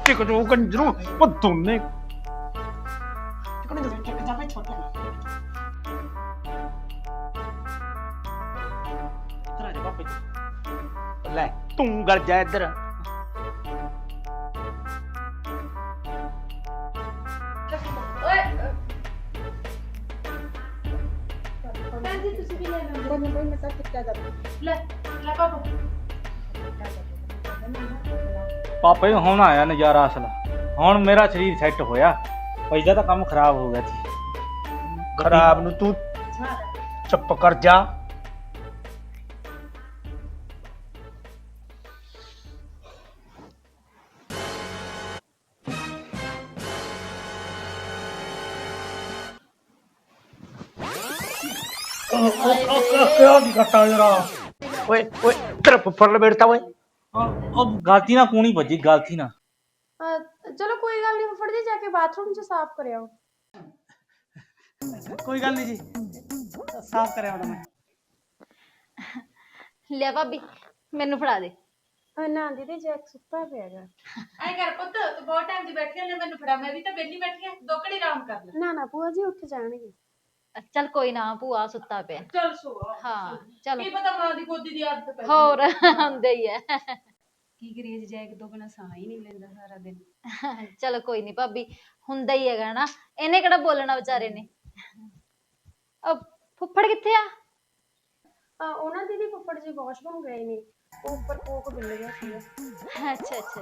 ਟਿਕ ਜੋ ਕੰਜਰੂ ਉਹ ਦੋਨੇ। ਲੈ ਤੂੰ ਗਲ ਜਾ ਇੱਧਰ। ਪਾਪੇ ਹੁਣ ਆਇਆ ਨਜ਼ਾਰਾ ਅਸਲ। ਹੁਣ ਮੇਰਾ ਸਰੀਰ ਸੈੱਟ ਹੋਇਆ। ਪਹਿਲਾਂ ਤਾਂ ਕੰਮ ਖਰਾਬ ਹੋ ਗਿਆ ਸੀ। ਖਰਾਬ ਨੂੰ ਤੂੰ ਚੁੱਪ ਕਰ ਜਾ। ਉਹ ਓਏ ਓਏ ਤੇਰਾ ਫੁੱਫੜ ਲਬੇੜਤਾ ਓਏ। ਉਹ ਗਲਤੀ ਨਾਲ ਕੂਣੀ ਵੱਜੀ ਗਲਤੀ ਨਾਲ। ਚਲੋ ਕੋਈ ਗੱਲ ਨਹੀਂ ਫੁੱਫੜ ਜੀ ਜਾ ਕੇ ਬਾਥਰੂਮ 'ਚ ਸਾਫ਼ ਕਰਿਓ ਕੋਈ ਗੱਲ ਨਹੀਂ ਜੀ ਸਾਫ਼ ਕਰਿਆ ਉਹਦਾ ਮੈਂ। ਲਿਆ ਭਾਬੀ ਮੈਨੂੰ ਫੜਾ ਦੇ। ਨਾ ਦੀਦੀ ਜੈਕ ਸੁੱਤਾ ਪਿਆਗਾ ਐ ਕਰ ਪੁੱਤ ਤੂੰ ਬਹੁਤ ਟਾਈਮ ਦੀ ਬੈਠੀ ਲੈ ਮੈਨੂੰ ਫੜਾ ਮੈਂ ਵੀ ਤਾਂ ਬੈਠੀ ਬੈਠੀ ਆ ਦੋ ਘੜੀ ਆਰਾਮ ਕਰ ਲੈ। ਨਾ ਨਾ ਭੂਆ ਜੀ ਉੱਠ ਜਾਣਗੇ। ਚੱਲ ਕੋਈ ਨਾ ਭੂਆ ਸੁੱਤਾ ਪਿਆ। ਚੱਲ ਸੋ। ਹਾਂ ਚਲ। ਕੀ ਪਤਾ ਮਾਂ ਦੀ ਗੋਦੀ ਦੀ ਆਦਤ ਪੈ ਹੋਰ ਹੁੰਦੇ ਹੀ ਹੈ ਕੀ ਕਰੀਏ ਜੇ ਜੈਕ ਤੋਂ ਬਿਨਾ ਸਾਹ ਹੀ ਨਹੀਂ ਲੈਂਦਾ ਸਾਰਾ ਦਿਨ। ਚਲੋ ਕੋਈ ਨਹੀਂ ਭਾਬੀ ਹੁੰਦਾ ਹੀ ਹੈਗਾ ਨਾ। ਇਹਨੇ ਕਿਹੜਾ ਬੋਲਣਾ ਵਿਚਾਰੇ ਨੇ? ਅਹ ਫੁੱਫੜ ਕਿੱਥੇ ਆ? ਉਹਨਾਂ ਦੀਦੀ ਫੁੱਫੜ ਜੀ ਵਾਸ਼ਰੂਮ ਗਏ ਨੇ। ਉਹ ਉੱਪਰ ਕੋਕ ਬਿੱਲ ਗਿਆ ਸੀ ਅੱਛਾ ਅੱਛਾ ਅੱਛਾ।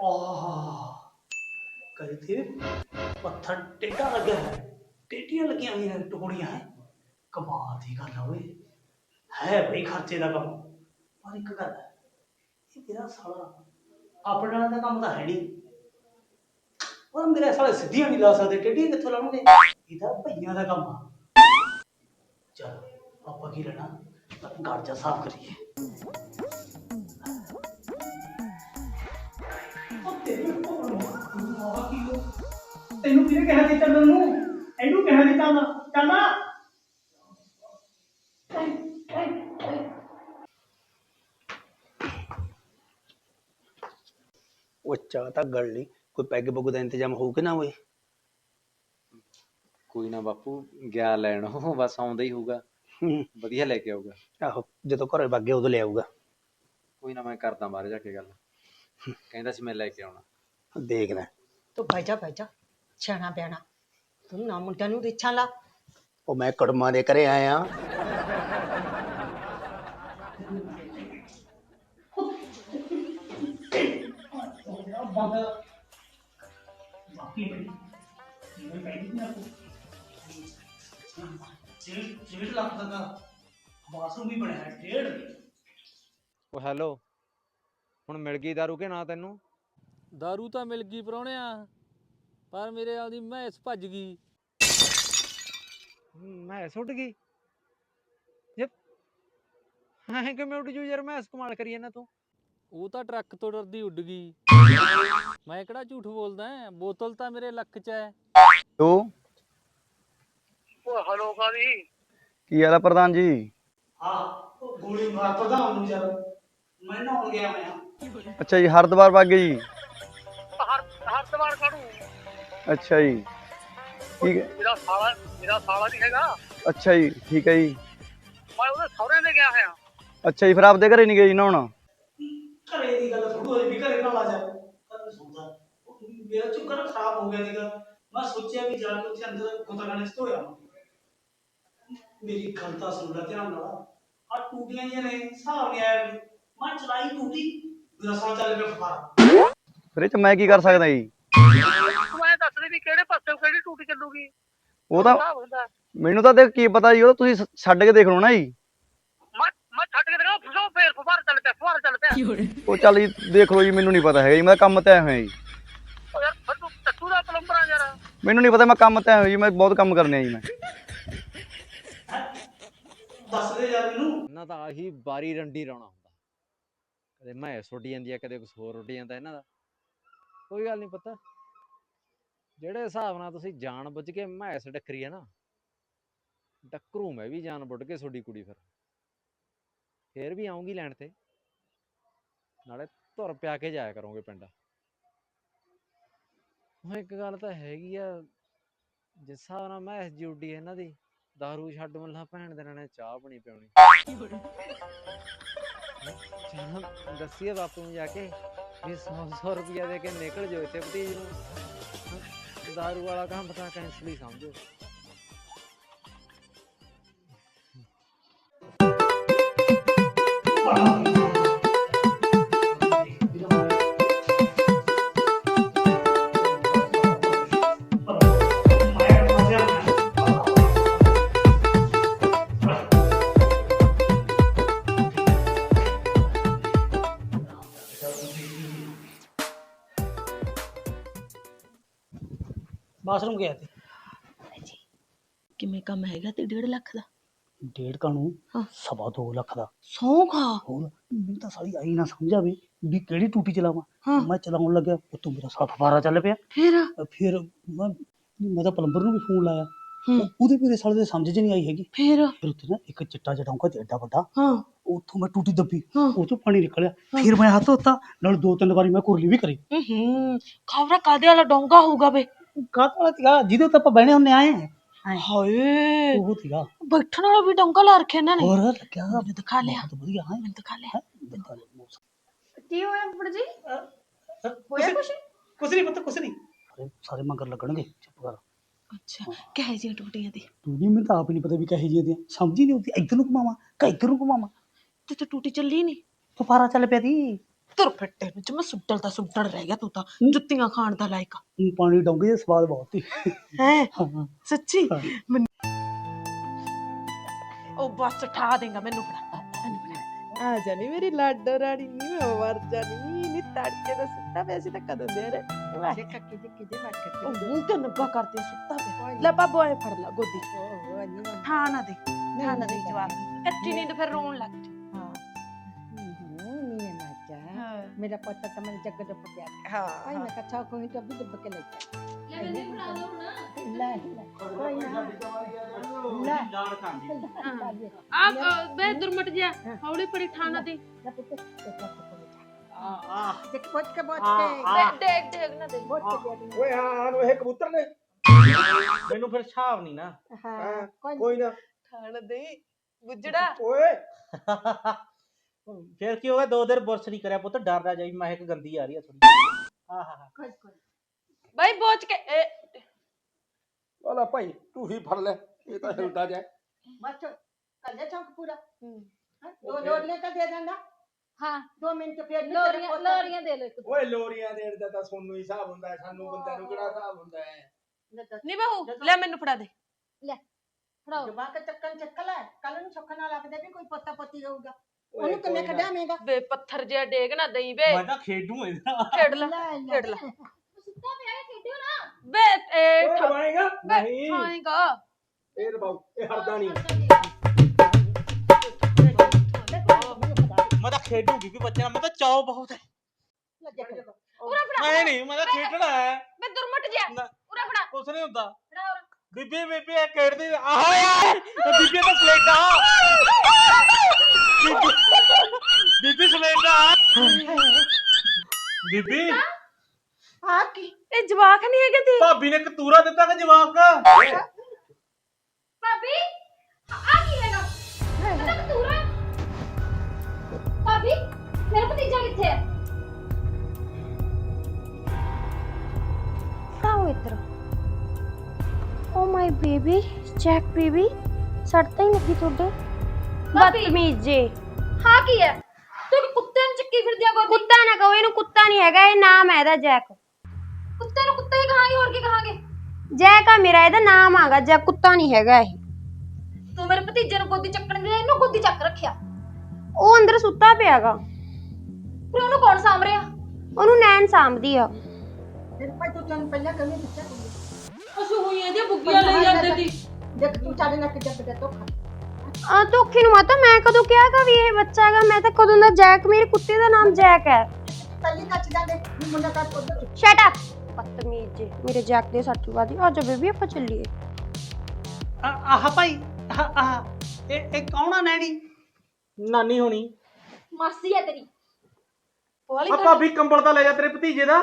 ਆਹ ਪੱਥਰ ਟੇਢਾ ਲੱਗਿਆ ਹੈ ਟੇਢੀਆਂ ਲੱਗੀਆਂ ਹੋਈਆਂ ਨੇ ਟੁਕੜੀਆਂ ਹੈ ਕਮਾਲ ਦੀ ਗੱਲ ਆ ਹੈ ਬਈ ਖਰਚੇ ਦਾ ਕੰਮ ਪਰ ਇੱਕ ਗੱਲ ਹੈ ਇਹ ਮੇਰਾ ਸਾਲਾ ਆਪਣੇ ਨਾਲ ਦਾ ਕੰਮ ਤਾਂ ਹੈ ਨਹੀਂ ਉਹ ਮੇਰੇ ਸਾਲੇ ਸਿੱਧੀਆਂ ਨਹੀਂ ਲਾ ਸਕਦੇ ਟੇਢੀਆਂ ਕਿੱਥੋਂ ਲਾਉਣਗੇ ਇਹਦਾ ਭਈਆਂ ਦਾ ਕੰਮ ਆ ਚਲ ਆਪਾਂ ਕੀ ਲੈਣਾ ਘਰ ਜਾ ਸਾਫ਼ ਕਰੀਏ ਤੈਨੂੰ ਕੌਣ ਆ ਕੀ ਕਿਹਨੇ ਦਿੱਤਾ ਤੈਨੂੰ ਇਹਨੂੰ ਕਹਿਣਾ ਦਿੱਤਾ ਨਾ ਚੱਲਣਾ ਉਹ ਚਾਹ ਤਾਂ ਗੜ ਲਈ। ਕੋਈ ਪੈਗ ਪੁੱਗ ਦਾ ਇੰਤਜ਼ਾਮ ਹੋਊ ਕਿ ਨਾ ਹੋਏ? ਕੋਈ ਨਾ ਬਾਪੂ ਗਿਆ ਲੈਣ ਉਹ ਬਸ ਆਉਂਦਾ ਹੀ ਹੋਊਗਾ। ਹੂੰ, ਵਧੀਆ ਲੈ ਕੇ ਆਊਗਾ। ਆਹੋ ਜਦੋਂ ਘਰੇ ਵਗ ਗਿਆ ਉਦੋਂ ਲੈ ਆਊਗਾ। ਕੋਈ ਨਾ ਮੈਂ ਕਰਦਾ ਬਾਹਰ ਜਾ ਕੇ ਗੱਲ। ਕਹਿੰਦਾ ਸੀ ਮੈਂ ਲੈ ਕੇ ਆਉਣਾ। ਦੇਖਣਾ ਤੂੰ ਬਹਿ ਜਾ ਬਹਿ ਜਾ ਛਾਣਾ ਬਿਆਣਾ। ਤੂੰ ਨਾ ਮੁੰਡਿਆਂ ਨੂੰ ਰਿਛਾਂ ਲਾ। ਉਹ ਮੈਂ ਕੜਮਾਂ ਦੇ ਘਰੇ ਆਇਆ। ਡੇਢ ਲੱਖ ਦਾ ਬਾਥਰੂਮ ਵੀ ਬਣਿਆ ਡੇਢ ਉਹ ਹੈਲੋ ਹੁਣ ਮਿਲ ਗਈ ਦਾਰੂ ਕਿ ਨਾ ਤੈਨੂੰ? ਦਾਰੂ ਤਾਂ ਮਿਲ ਗਈ ਪਰੋਣਿਆ ਪਰ ਮੇਰੇ ਆਲ ਦੀ ਮੈਸ ਭੱਜ ਗਈ ਮੈਂ ਸੁੱਟ ਗਈ ਯਪ ਹਾਂ ਕਿਵੇਂ ਉੱਡ ਜੂ ਯਾਰ ਮੈਂ ਕਮਾਲ ਕਰੀ ਜਾਂਦਾ ਤੂੰ ਉਹ ਤਾਂ ਟਰੱਕ ਤੋਂ ਡਰਦੀ ਉੱਡ ਗਈ ਮੈਂ ਕਿਹੜਾ ਝੂਠ ਬੋਲਦਾ ਐ ਬੋਤਲ ਤਾਂ ਮੇਰੇ ਲੱਕ 'ਚ ਐ ਤੋ ਉਹ ਹਲੋ ਕਾਦੀ ਕੀ ਹਾਲ ਆ ਪ੍ਰਧਾਨ ਜੀ ਹਾਂ ਉਹ ਗੋਲੀ ਮਾਰ ਪ੍ਰਧਾਨ ਨੂੰ ਯਾਰ ਮੈਂ ਨਹਾਉਣ ਗਿਆ ਮੈਂ ਅੱਛਾ ਜੀ ਹਰਦੁਆਰ ਵਗ ਗਏ ਜੀ ਸਵਾਰ ਕਾੜੂ ਅੱਛਾ ਜੀ। ਠੀਕ ਹੈ। ਮੇਰਾ ਸਾਲਾ ਮੇਰਾ ਸਾਲਾ ਨਹੀਂ ਹੈਗਾ। ਅੱਛਾ ਜੀ ਠੀਕ ਹੈ ਜੀ। ਮੈਂ ਉਹਦੇ ਸਹੁਰੇ ਦੇ ਗਿਆ ਹੋਇਆ। ਅੱਛਾ ਜੀ ਫਿਰ ਆਪਦੇ ਘਰੇ ਨਹੀਂ ਗਏ ਜੀ ਨਹਾਉਣ ਘਰੇ ਦੀ ਗੱਲ ਥੋੜੀ ਹੋਈ ਵੀ ਘਰੇ ਨਾਲ ਆ ਜਾ ਕਰ ਸੁਣਦਾ। ਉਹ ਮੇਰਾ ਝੁੱਕਣ ਖਰਾਬ ਹੋ ਗਿਆ ਸੀਗਾ। ਮੈਂ ਸੋਚਿਆ ਵੀ ਜਾ ਕੇ ਉੱਥੇ ਅੰਦਰ ਗੁੱਤਾਖਾਨੇ ਚ ਧੋਇਆ ਮੇਰੀ ਗੱਲ ਤਾਂ ਸੁਣ ਲੈ ਧਿਆਨ ਨਾਲ। ਆ ਟੂਟੀਆਂ ਜਿਹੀਆਂ ਨੇ ਹਿਸਾਬ ਨਹੀਂ ਆਇਆ। ਵੀ। ਮੈਂ ਚਲਾਈ ਟੂਟੀ ਦਸਾਂ ਚੱਲ ਪਿਆ ਫੁਕਾਰਾ ਫਿਰ ਇਹ ਚ ਮੈਂ ਕੀ ਕਰ ਸਕਦਾ ਜੀ? ਤੂੰ ਐ ਦੱਸ ਦੇ ਵੀ ਕਿਹੜੇ ਪਾਸੇ ਕਿਹੜੀ ਟੂਟੀ ਚੱਲੂਗੀ? ਉਹ ਤਾਂ ਹਿਸਾਬ ਹੁੰਦਾ। ਮੈਨੂੰ ਤਾਂ ਦੇਖ ਕੀ ਪਤਾ ਜੀ ਉਹ ਤਾਂ ਤੁਸੀਂ ਸ- ਛੱਡ ਕੇ ਦੇਖ ਲਓ ਨਾ ਜੀ। ਮੈਂ ਮੈਂ ਛੱਡ ਕੇ ਦੇਖਾਂ ਫਸੋ ਫੇਰ ਫੁਹਾਰ ਚੱਲ ਪਿਆ ਫੁਹਾਰ ਚੱਲ ਪਿਆ। ਉਹ ਚੱਲ ਜੀ ਦੇਖ ਲਓ ਜੀ ਮੈਨੂੰ ਨਹੀਂ ਪਤਾ ਹੈਗਾ ਜੀ ਮੈਂ ਤਾਂ ਕੰਮ ਤੇ ਆਇਆ ਹੋਇਆ ਜੀ। ਉਹ ਯਾਰ ਫਿਰ ਤੂੰ ਟੱਟੂ ਦਾ ਪਲੰਬਰ ਆ ਯਾਰ। ਮੈਨੂੰ ਨਹੀਂ ਪਤਾ ਮੈਂ ਕੰਮ ਤੇ ਆਇਆ ਹੋਇਆ ਜੀ ਮੈਂ ਬਹੁਤ ਕੰਮ ਕਰਨੇ ਆ ਜੀ ਮੈਂ। ਦੱਸ ਦੇ ਯਾਰ ਮੈਨੂੰ। ਇਹਨਾਂ ਦਾ ਆਹੀ ਬਾਰੀ ਰੰਡੀ ਰੌਣਾ ਹੁੰਦਾ। ਕਦੇ ਮੈਂ ਸੁੱਟ ਜਾਂਦੀ ਆ ਕਦੇ ਕੁਝ ਹੋਰ ਉੱਡ ਜਾਂਦਾ ਇਹਨਾਂ ਦਾ। ਕੋਈ ਗੱਲ ਨਹੀਂ ਪਤਾ। ਜਿਹੜੇ ਹਿਸਾਬ ਨਾਲ ਤੁਸੀਂ ਜਾਣ ਬੁੱਝ ਕੇ ਮੈਸ ਡੱਕਰੀ ਆ ਨਾ, ਡੱਕਰੂ ਮੈਂ ਵੀ ਜਾਣ ਬੁੱਝ ਕੇ ਤੁਹਾਡੀ ਕੁੜੀ ਫਿਰ। ਫੇਰ ਵੀ ਆਉਂਗੀ ਲੈਣ ਤੇ। ਨਾਲੇ ਧੁਰ ਪਿਆ ਕੇ ਜਾਇਆ ਕਰੋਗੇ ਪਿੰਡ। ਉਹ ਇੱਕ ਗੱਲ ਤਾਂ ਹੈਗੀ ਆ, ਜਿਸ ਹਿਸਾਬ ਨਾਲ ਮੈਸ ਜੀ ਇਹਨਾਂ ਦੀ, ਦਾਰੂ ਛੱਡ ਮੱਲਾ ਭੈਣ ਦੇ ਨਾਲ ਚਾਹ ਬਣੀ ਪਿਉਣੀ। ਚੱਲ, ਦੱਸੀਏ ਬਾਪੂ ਨੂੰ ਜਾ ਕੇ। ਵੀ 100 100 ਦੇ ਕੇ ਨਿਕਲ ਜਾਓ ਇੱਥੇ ਭਤੀਜ ਨੂੰ। ਦਾਰੂ ਵਾਲਾ ਕੰਮ ਤਾਂ ਕੈਂਸਲ ਹੀ ਸਮਝੋ। ਹੈਗਾ ਤੇ 1.5 ਲੱਖ ਦਾ? ਡੇਢ ਕਾਨੂੰ ਹਾਂ। ਸਵਾ ਦੋ ਲੱਖ ਦਾ। ਸੌ ਖਾ ਹੋਰ ਮੈਨੂੰ ਤਾਂ ਸਾਲੀ ਆਈ ਨਾ ਸਮਝ ਆਵੇ ਵੀ ਕਿਹੜੀ ਟੂਟੀ ਚਲਾਵਾਂ। ਹਾਂ। ਮੈਂ ਚਲਾਉਣ ਲੱਗਿਆ ਉਤੋਂ ਮੇਰਾ ਸਾਫ਼ ਫਾਰਾ ਚੱਲ ਪਿਆ। ਫੇਰ? ਅ ਫਿਰ ਮੈਂ ਮੈਂ ਤਾਂ ਪਲੰਬਰ ਨੂੰ ਵੀ ਫੋਨ ਲਾਇਆ। ਹੂੰ। ਉਹ- ਉਹਦੇ ਮੇਰੇ ਸਾਲੇ ਦੇ ਸਮਝ 'ਚ ਨਹੀਂ ਆਈ ਹੈਗੀ। ਫੇਰ? ਫਿਰ ਉੱਥੇ ਨਾ ਇੱਕ ਚਿੱਟਾ ਜਟਾਉਂਕਾ ਤੇ ਐਡਾ ਵੱਡਾ ਹਾਂ। ਉੱਥੋਂ ਮੈਂ ਟੂਟੀ ਦੱਬੀ। ਹਾਂ। ਉਹ ਚੋਂ ਪਾਣੀ ਨਿਕਲਿਆ। ਫਿਰ ਮੈਂ ਹੱਥ ਧੋਤਾ ਨਾਲ ਦੋ ਤਿੰਨ ਵਾਰੀ ਮੈਂ ਕੁਰਲੀ ਵੀ ਕਰੀ। ਹੂੰ ਖਬਰਾ ਕਾਦੇ ਵਾਲਾ ਡੋਂਗਾ ਹੋਊਗਾ ਵੇ? ਕਾਹ ਵਾਲਾ ਸੀਗਾ ਜਿਹਦੇ ਉੱਤੇ ਆਪਾਂ ਬਹਿਣੇ ਹੁੰਨੇ ਆਏ। ਹਾਂ ਹਾਏ। ਉਹ ਸੀਗਾ ਬੈਠਣ ਵਾਲਾ ਵੀ ਡੋਂਗਾ ਲਾ ਰੱਖਿਆ ਇਹਨਾਂ ਨੇ। ਹੋਰ ਲੱਗਿਆ। ਮੈਨੂੰ ਦਿਖਾ ਲਿਆ। ਬਹੁਤ ਵਧੀਆ। ਹਾਂ। ਮੈਨੂੰ ਦਿਖਾ ਲਿਆ। ਦਿਖਾ ਲਿਆ। ਮੌਸਮ। ਕੀ ਹੋਇਆ ਫੁੱਫੜ ਜੀ? ਹੋਇਆ ਕੁਛ ਕੁਛ? ਨਹੀਂ। ਪਤਾ ਕੁਛ ਨਹੀਂ। ਸਾਰੇ ਸਾਰੇ ਮਗਰ ਲੱਗਣਗੇ। ਚੁੱਪ ਕਰ। ਅੱਛਾ। ਕਹੇ ਜਿਹੀਆਂ ਟੂਟੀਆਂ ਦੀ? ਤੂੰ ਵੀ ਮੈਨੂੰ ਤਾਂ ਆਪ ਹੀ ਨਹੀਂ ਪਤਾ ਵੀ ਕਹੇ ਜੀ ਦੀਆਂ। ਸਮਝ ਹੀ ਨਹੀਂ ਆਉਂਦੀ। ਇੱਧਰ ਨੂੰ ਘੁਮਾਵਾਂ ਕਿ ਇੱਧਰ ਨੂੰ ਘੁਮਾਵਾਂ? ਤੇ ਤੇ ਟੂਟੀ ਚੱਲੀ ਨਹੀਂ ਫੁਫਾਰਾ ਚੱਲ ਪਿਆ ਦੀ ਤੁਰ ਫਿੱਟੇ ਨੂੰ ਜਮਾ ਸੁੱਟਲ ਦਾ ਸੁੱਟਣ ਰਹਿ ਗਿਆ ਤੂੰ ਤਾਂ ਜੁੱਤੀਆਂ ਖਾਣ ਦਾ ਲਾਇਕ ਹੁਣ ਪਾਣੀ ਡੋਂਗੇ ਦਾ ਸਵਾਦ ਬਹੁਤ ਹੀ। ਹੈ? ਹਾਂ। ਸੱਚੀ? ਹਾਂ। ਉਹ ਬਸ ਠਾ ਦੇਗਾ ਮੈਨੂੰ ਫੜਾ। ਆ ਜਾਨੀ ਮੇਰੀ ਲਾਡੋ ਰਾਣੀ ਨੀ ਮੈਂ ਮਰ ਜਾਨੀ। ਨੀ ਤੜਕੇ ਦਾ ਸੁੱਤਾ ਪਿਆ ਸੀ ਤਾਂ ਕਦੋਂ ਦੇ ਰੇ ਉਹ ਮੂੰਹ ਤੇ ਨੱਗਾ ਕਰਦੇ ਸੁੱਤਾ ਪਿਆ? ਲੈ ਬਾਬੂ ਐ ਫੜ ਲਾ ਗੋਦੀ। ਉਹ ਨਹੀਂ ਠਾ ਨਾ ਦੇ ਠਾ ਨਾ ਦੇ ਜਵਾਬ ਕੱਚੀ ਨੀਂਦ ਫਿਰ ਰੋਣ ਲੱਗ ਮੇਰਾ ਪੁੱਤ ਤਾਂ ਮੈਨੂੰ ਜੱਗ ਡੁੱਬ ਗਿਆ ਹਾਂ ਭਾਈ ਮੈਂ ਕੱਚਾ ਕੋਈ ਤਾਂ ਵੀ ਡੁੱਬ ਕੇ ਲੈ ਜਾ। ਲੈ ਬੰਦੀ ਫੜਾ ਦੋ ਹੁਣ। ਲੈ ਲੈ ਕੋਈ ਨਾ। ਲੈ ਲਾੜ ਖਾਂਦੀ। ਆ ਬੇ ਦੁਰਮਟ ਜਾ ਹੌਲੀ ਪੜੀ ਠਾ ਨਾ ਦੇ ਲੈ ਪੁੱਤ ਇੱਕ ਲੱਖ ਕੋਲ ਜਾ। ਆ ਆ। ਦੇਖ ਪੁੱਤ ਕੇ ਆ, ਕੇ। ਦੇਖ। ਦੇਖ ਨਾ ਦੇ। ਓਏ ਹਾਂ ਨੂੰ ਇਹ ਕਬੂਤਰ ਨੇ। ਮੈਨੂੰ ਫਿਰ ਛਾਵ ਨਹੀਂ ਨਾ। ਹਾਂ ਕੋਈ ਨਾ। ਠਾ ਨਾ ਦੇ। ਗੁੱਜੜਾ। ਓਏ। ਫਿਰ ਕੀ ਹੋਗਾ ਦੋ ਦਿਨ ਬੁਰਸ਼ ਨਹੀਂ ਕਰਿਆ ਪੁੱਤ ਡਰਦਾ ਜਾਈ ਮਹਿਕ ਗੰਦੀ ਆ ਰਹੀ ਆ ਥੋੜੀ ਹਾਂ ਹਾਂ ਹਾਂ। ਕੋਈ ਕੋਈ ਬਾਈ ਬੋਚ ਕੇ ਇਹ ਵਾਲਾ ਭਾਈ ਤੂੰ ਹੀ ਫੜ ਲੈ ਇਹ ਤਾਂ ਹਿਲਦਾ ਜਾਏ ਬਸ ਕੱਲੇ ਚੌਂਕ ਪੂਰਾ। ਹਾਂ, ਦੋ ਲੋਰੀਆਂ ਤਾਂ ਦੇ ਦਿੰਦਾ। ਹਾਂ। ਦੋ ਮਿੰਟ ਫਿਰ ਨੀ ਤੇਰਾ ਲੋਰੀਆਂ ਲੋਰੀਆਂ ਦੇ ਲਓ ਇੱਕ ਓਏ ਲੋਰੀਆਂ ਦੇਣ ਦਾ ਤਾਂ ਸੋਨੂੰ ਹੀ ਹਿਸਾਬ ਹੁੰਦਾ ਹੈ ਸਾਨੂੰ ਬੰਦਿਆਂ ਨੂੰ ਕਿਹੜਾ ਹਿਸਾਬ ਹੁੰਦਾ ਹੈ? ਲੈ ਦੱਸ। ਬਹੂ ਲੈ ਮੈਨੂੰ ਫੜਾ ਦੇ। ਫੜਾਓ। ਜਵਾਕ ਚੱਕਣ ਚੱਕਲ ਹੈ ਕੱਲ ਨੂੰ ਸੁੱਖ ਨਾਲ ਲੱਗਦਾ ਵੀ ਕੋਈ ਪੋਤਾ ਪੋਤੀ ਹੋਊਗਾ। ਓਏ ਉਹਨੂੰ ਕਿਵੇਂ ਕੋਈ ਨਾ। ਖਡਾਵੇਂਗਾ ਬੇ ਪੱਥਰ ਜਿਹਾ ਡੇਗ ਨਾ ਦਈ ਬੇ ਮੈਂ ਤਾਂ ਖੇਡੂ ਇਹਦੇ ਨਾਲ ਖੇਡ ਲੈ ਲੈ ਲੈ ਖੇਡ ਲੈ ਸੁੱਤਾ ਪਿਆ ਹੈ ਖੇਡਿਓ ਨਾ ਬੇ ਇਹ ਓਏ ਦਵਾਏਗਾ ਬੇ ਨਹੀਂ ਖਾਏਗਾ ਇਹ ਦਬਾਉ ਇਹ ਹਰਦਾ ਨਹੀਂ ਮੈਂ ਤਾਂ ਖੇਡੂਗੀ ਵੀ ਬੱਚਿਆਂ ਨਾਲ ਮੈਂ ਤਾਂ ਚਾਅ ਬਹੁਤ ਹੈ ਉਰਾ ਫੜਾ ਮੈਂ ਨਹੀਂ ਮੈਂ ਤਾਂ ਖੇਡਣਾ ਹੈ ਬੇ ਦੁਰਮਟ ਜਿਹਾ ਨਾ। ਉਰਾ ਫੜਾ ਕੁਛ ਨਹੀਂ ਹੁੰਦਾ ਫੜਾ ਉਰਾ ਬੀਬੀ ਬੀਬੀ ਇਹ ਖੇਡਦੀ ਆਹ ਯਾਰ ਇਹ ਬੀਬੀ ਤਾਂ ਸਲੇਡਾ ਬੀਬੀ ਬੀਬੀ ਸਲੇਡਾ ਬੀਬੀ ਆ ਕੀ ਇਹ ਜਵਾਕ ਨਹੀਂ ਹੈਗੇ ਤੀ ਭਾਬੀ ਨੇ ਕਤੂਰਾ ਦਿੱਤਾ ਕਿ ਜਵਾਬ ਭਾਬੀ ਆ ਕੀ ਹੈਗਾ ਪਤਾ ਕਤੂਰਾ ਭਾਬੀ ਮੇਰਾ ਭਤੀਜਾ ਕਿੱਥੇ ਹੈ ਆਓ ਇੱਧਰ oh my baby check baby ਸੱਟ ਤਾਂ ਹੀ ਲੱਗੀ ਤੁਹਾਡੇ ਬਦਤਮੀਜ਼ ਜੇ। ਹਾਂ ਕੀ ਹੈ? ਤੂੰ ਕੁੱਤੇ ਨੂੰ ਚੱਕੀ ਫਿਰਦੀ ਆ ਗੋਦੀ? ਕੁੱਤਾ ਨਾ ਕਹੋ ਇਹਨੂੰ ਕੁੱਤਾ ਨਹੀਂ ਹੈਗਾ ਇਹ ਨਾਮ ਹੈ ਇਹਦਾ ਜੈਕ। ਕੁੱਤੇ ਨੂੰ ਕੁੱਤਾ ਹੀ ਕਹਾਂਗੇ ਹੋਰ ਕੀ ਕਹਾਂਗੇ? ਜੈਕ ਆ ਮੇਰਾ ਇਹਦਾ ਨਾਮ ਆਗਾ ਜੈਕ ਕੁੱਤਾ ਨਹੀਂ ਹੈਗਾ ਇਹ। ਤੂੰ ਮੇਰੇ ਭਤੀਜੇ ਨੂੰ ਗੋਦੀ ਚੱਕਣ ਦੇ ਇਹਨੂੰ ਗੋਦੀ ਚੱਕ ਰੱਖਿਆ। ਉਹ ਅੰਦਰ ਸੁੱਤਾ ਪਿਆਗਾ। ਫਿਰ ਉਹਨੂੰ ਕੌਣ ਸਾਂਭ ਰਿਹਾ? ਉਹਨੂੰ ਨੈਣ ਸਾਂਭਦੀ ਆ। ਫਿਰ ਭਾਈ ਤੂੰ ਤੈਨੂੰ ਪਹਿਲਾਂ ਕਹਿੰਦੀ ਦਿੱਤਾ ਅਸੂ ਹੋਈਆਂ ਦੀਆਂ ਬੁੱਗੀਆਂ ਲਈ ਜਾਂਦੇ ਤੀ ਦੇਖ ਤੂੰ ਸਾਡੇ ਨਾਲ ਕਿੱਦਾਂ ਕਿੱਦਾਂ ਧੋਖਾ। ਆ ਧੋਖੇ ਨੂੰ ਮਾਤਾ ਮੈਂ ਕਦੋਂ ਕਿਹਾਗਾ ਵੀ ਇਹ ਬੱਚਾ ਹੈਗਾ? ਮੈਂ ਤਾਂ ਕਦੋਂ ਦਾ ਜੈਕ ਮੇਰੇ ਕੁੱਤੇ ਦਾ ਨਾਮ ਜੈਕ ਹੈ। ਪਹਿਲੀ ਕੱਚ ਦਾ ਦੇ ਵੀ ਮੁੰਡਾ ਕੱਚ ਉਧਰ ਸ਼ਟ ਅਪ ਬਦਤਮੀਜ਼ ਜੇ ਮੇਰੇ ਜੈਕ ਦੇ ਸੱਟ ਵਾਦੀ ਆ ਜਾ ਬੇਬੀ ਆਪਾਂ ਚੱਲੀਏ। ਆਹ ਭਾਈ ਆਹ ਆਹ, ਇਹ ਇਹ ਕੌਣ ਆ ਨੈਣੀ? ਨਾਨੀ ਹੋਣੀ। ਮਾਸੀ ਹੈ ਤੇਰੀ। ਆ ਭਾਬੀ ਕੰਬਲ ਤਾਂ ਲੈ ਜਾ ਤੇਰੇ ਭਤੀਜੇ ਦਾ।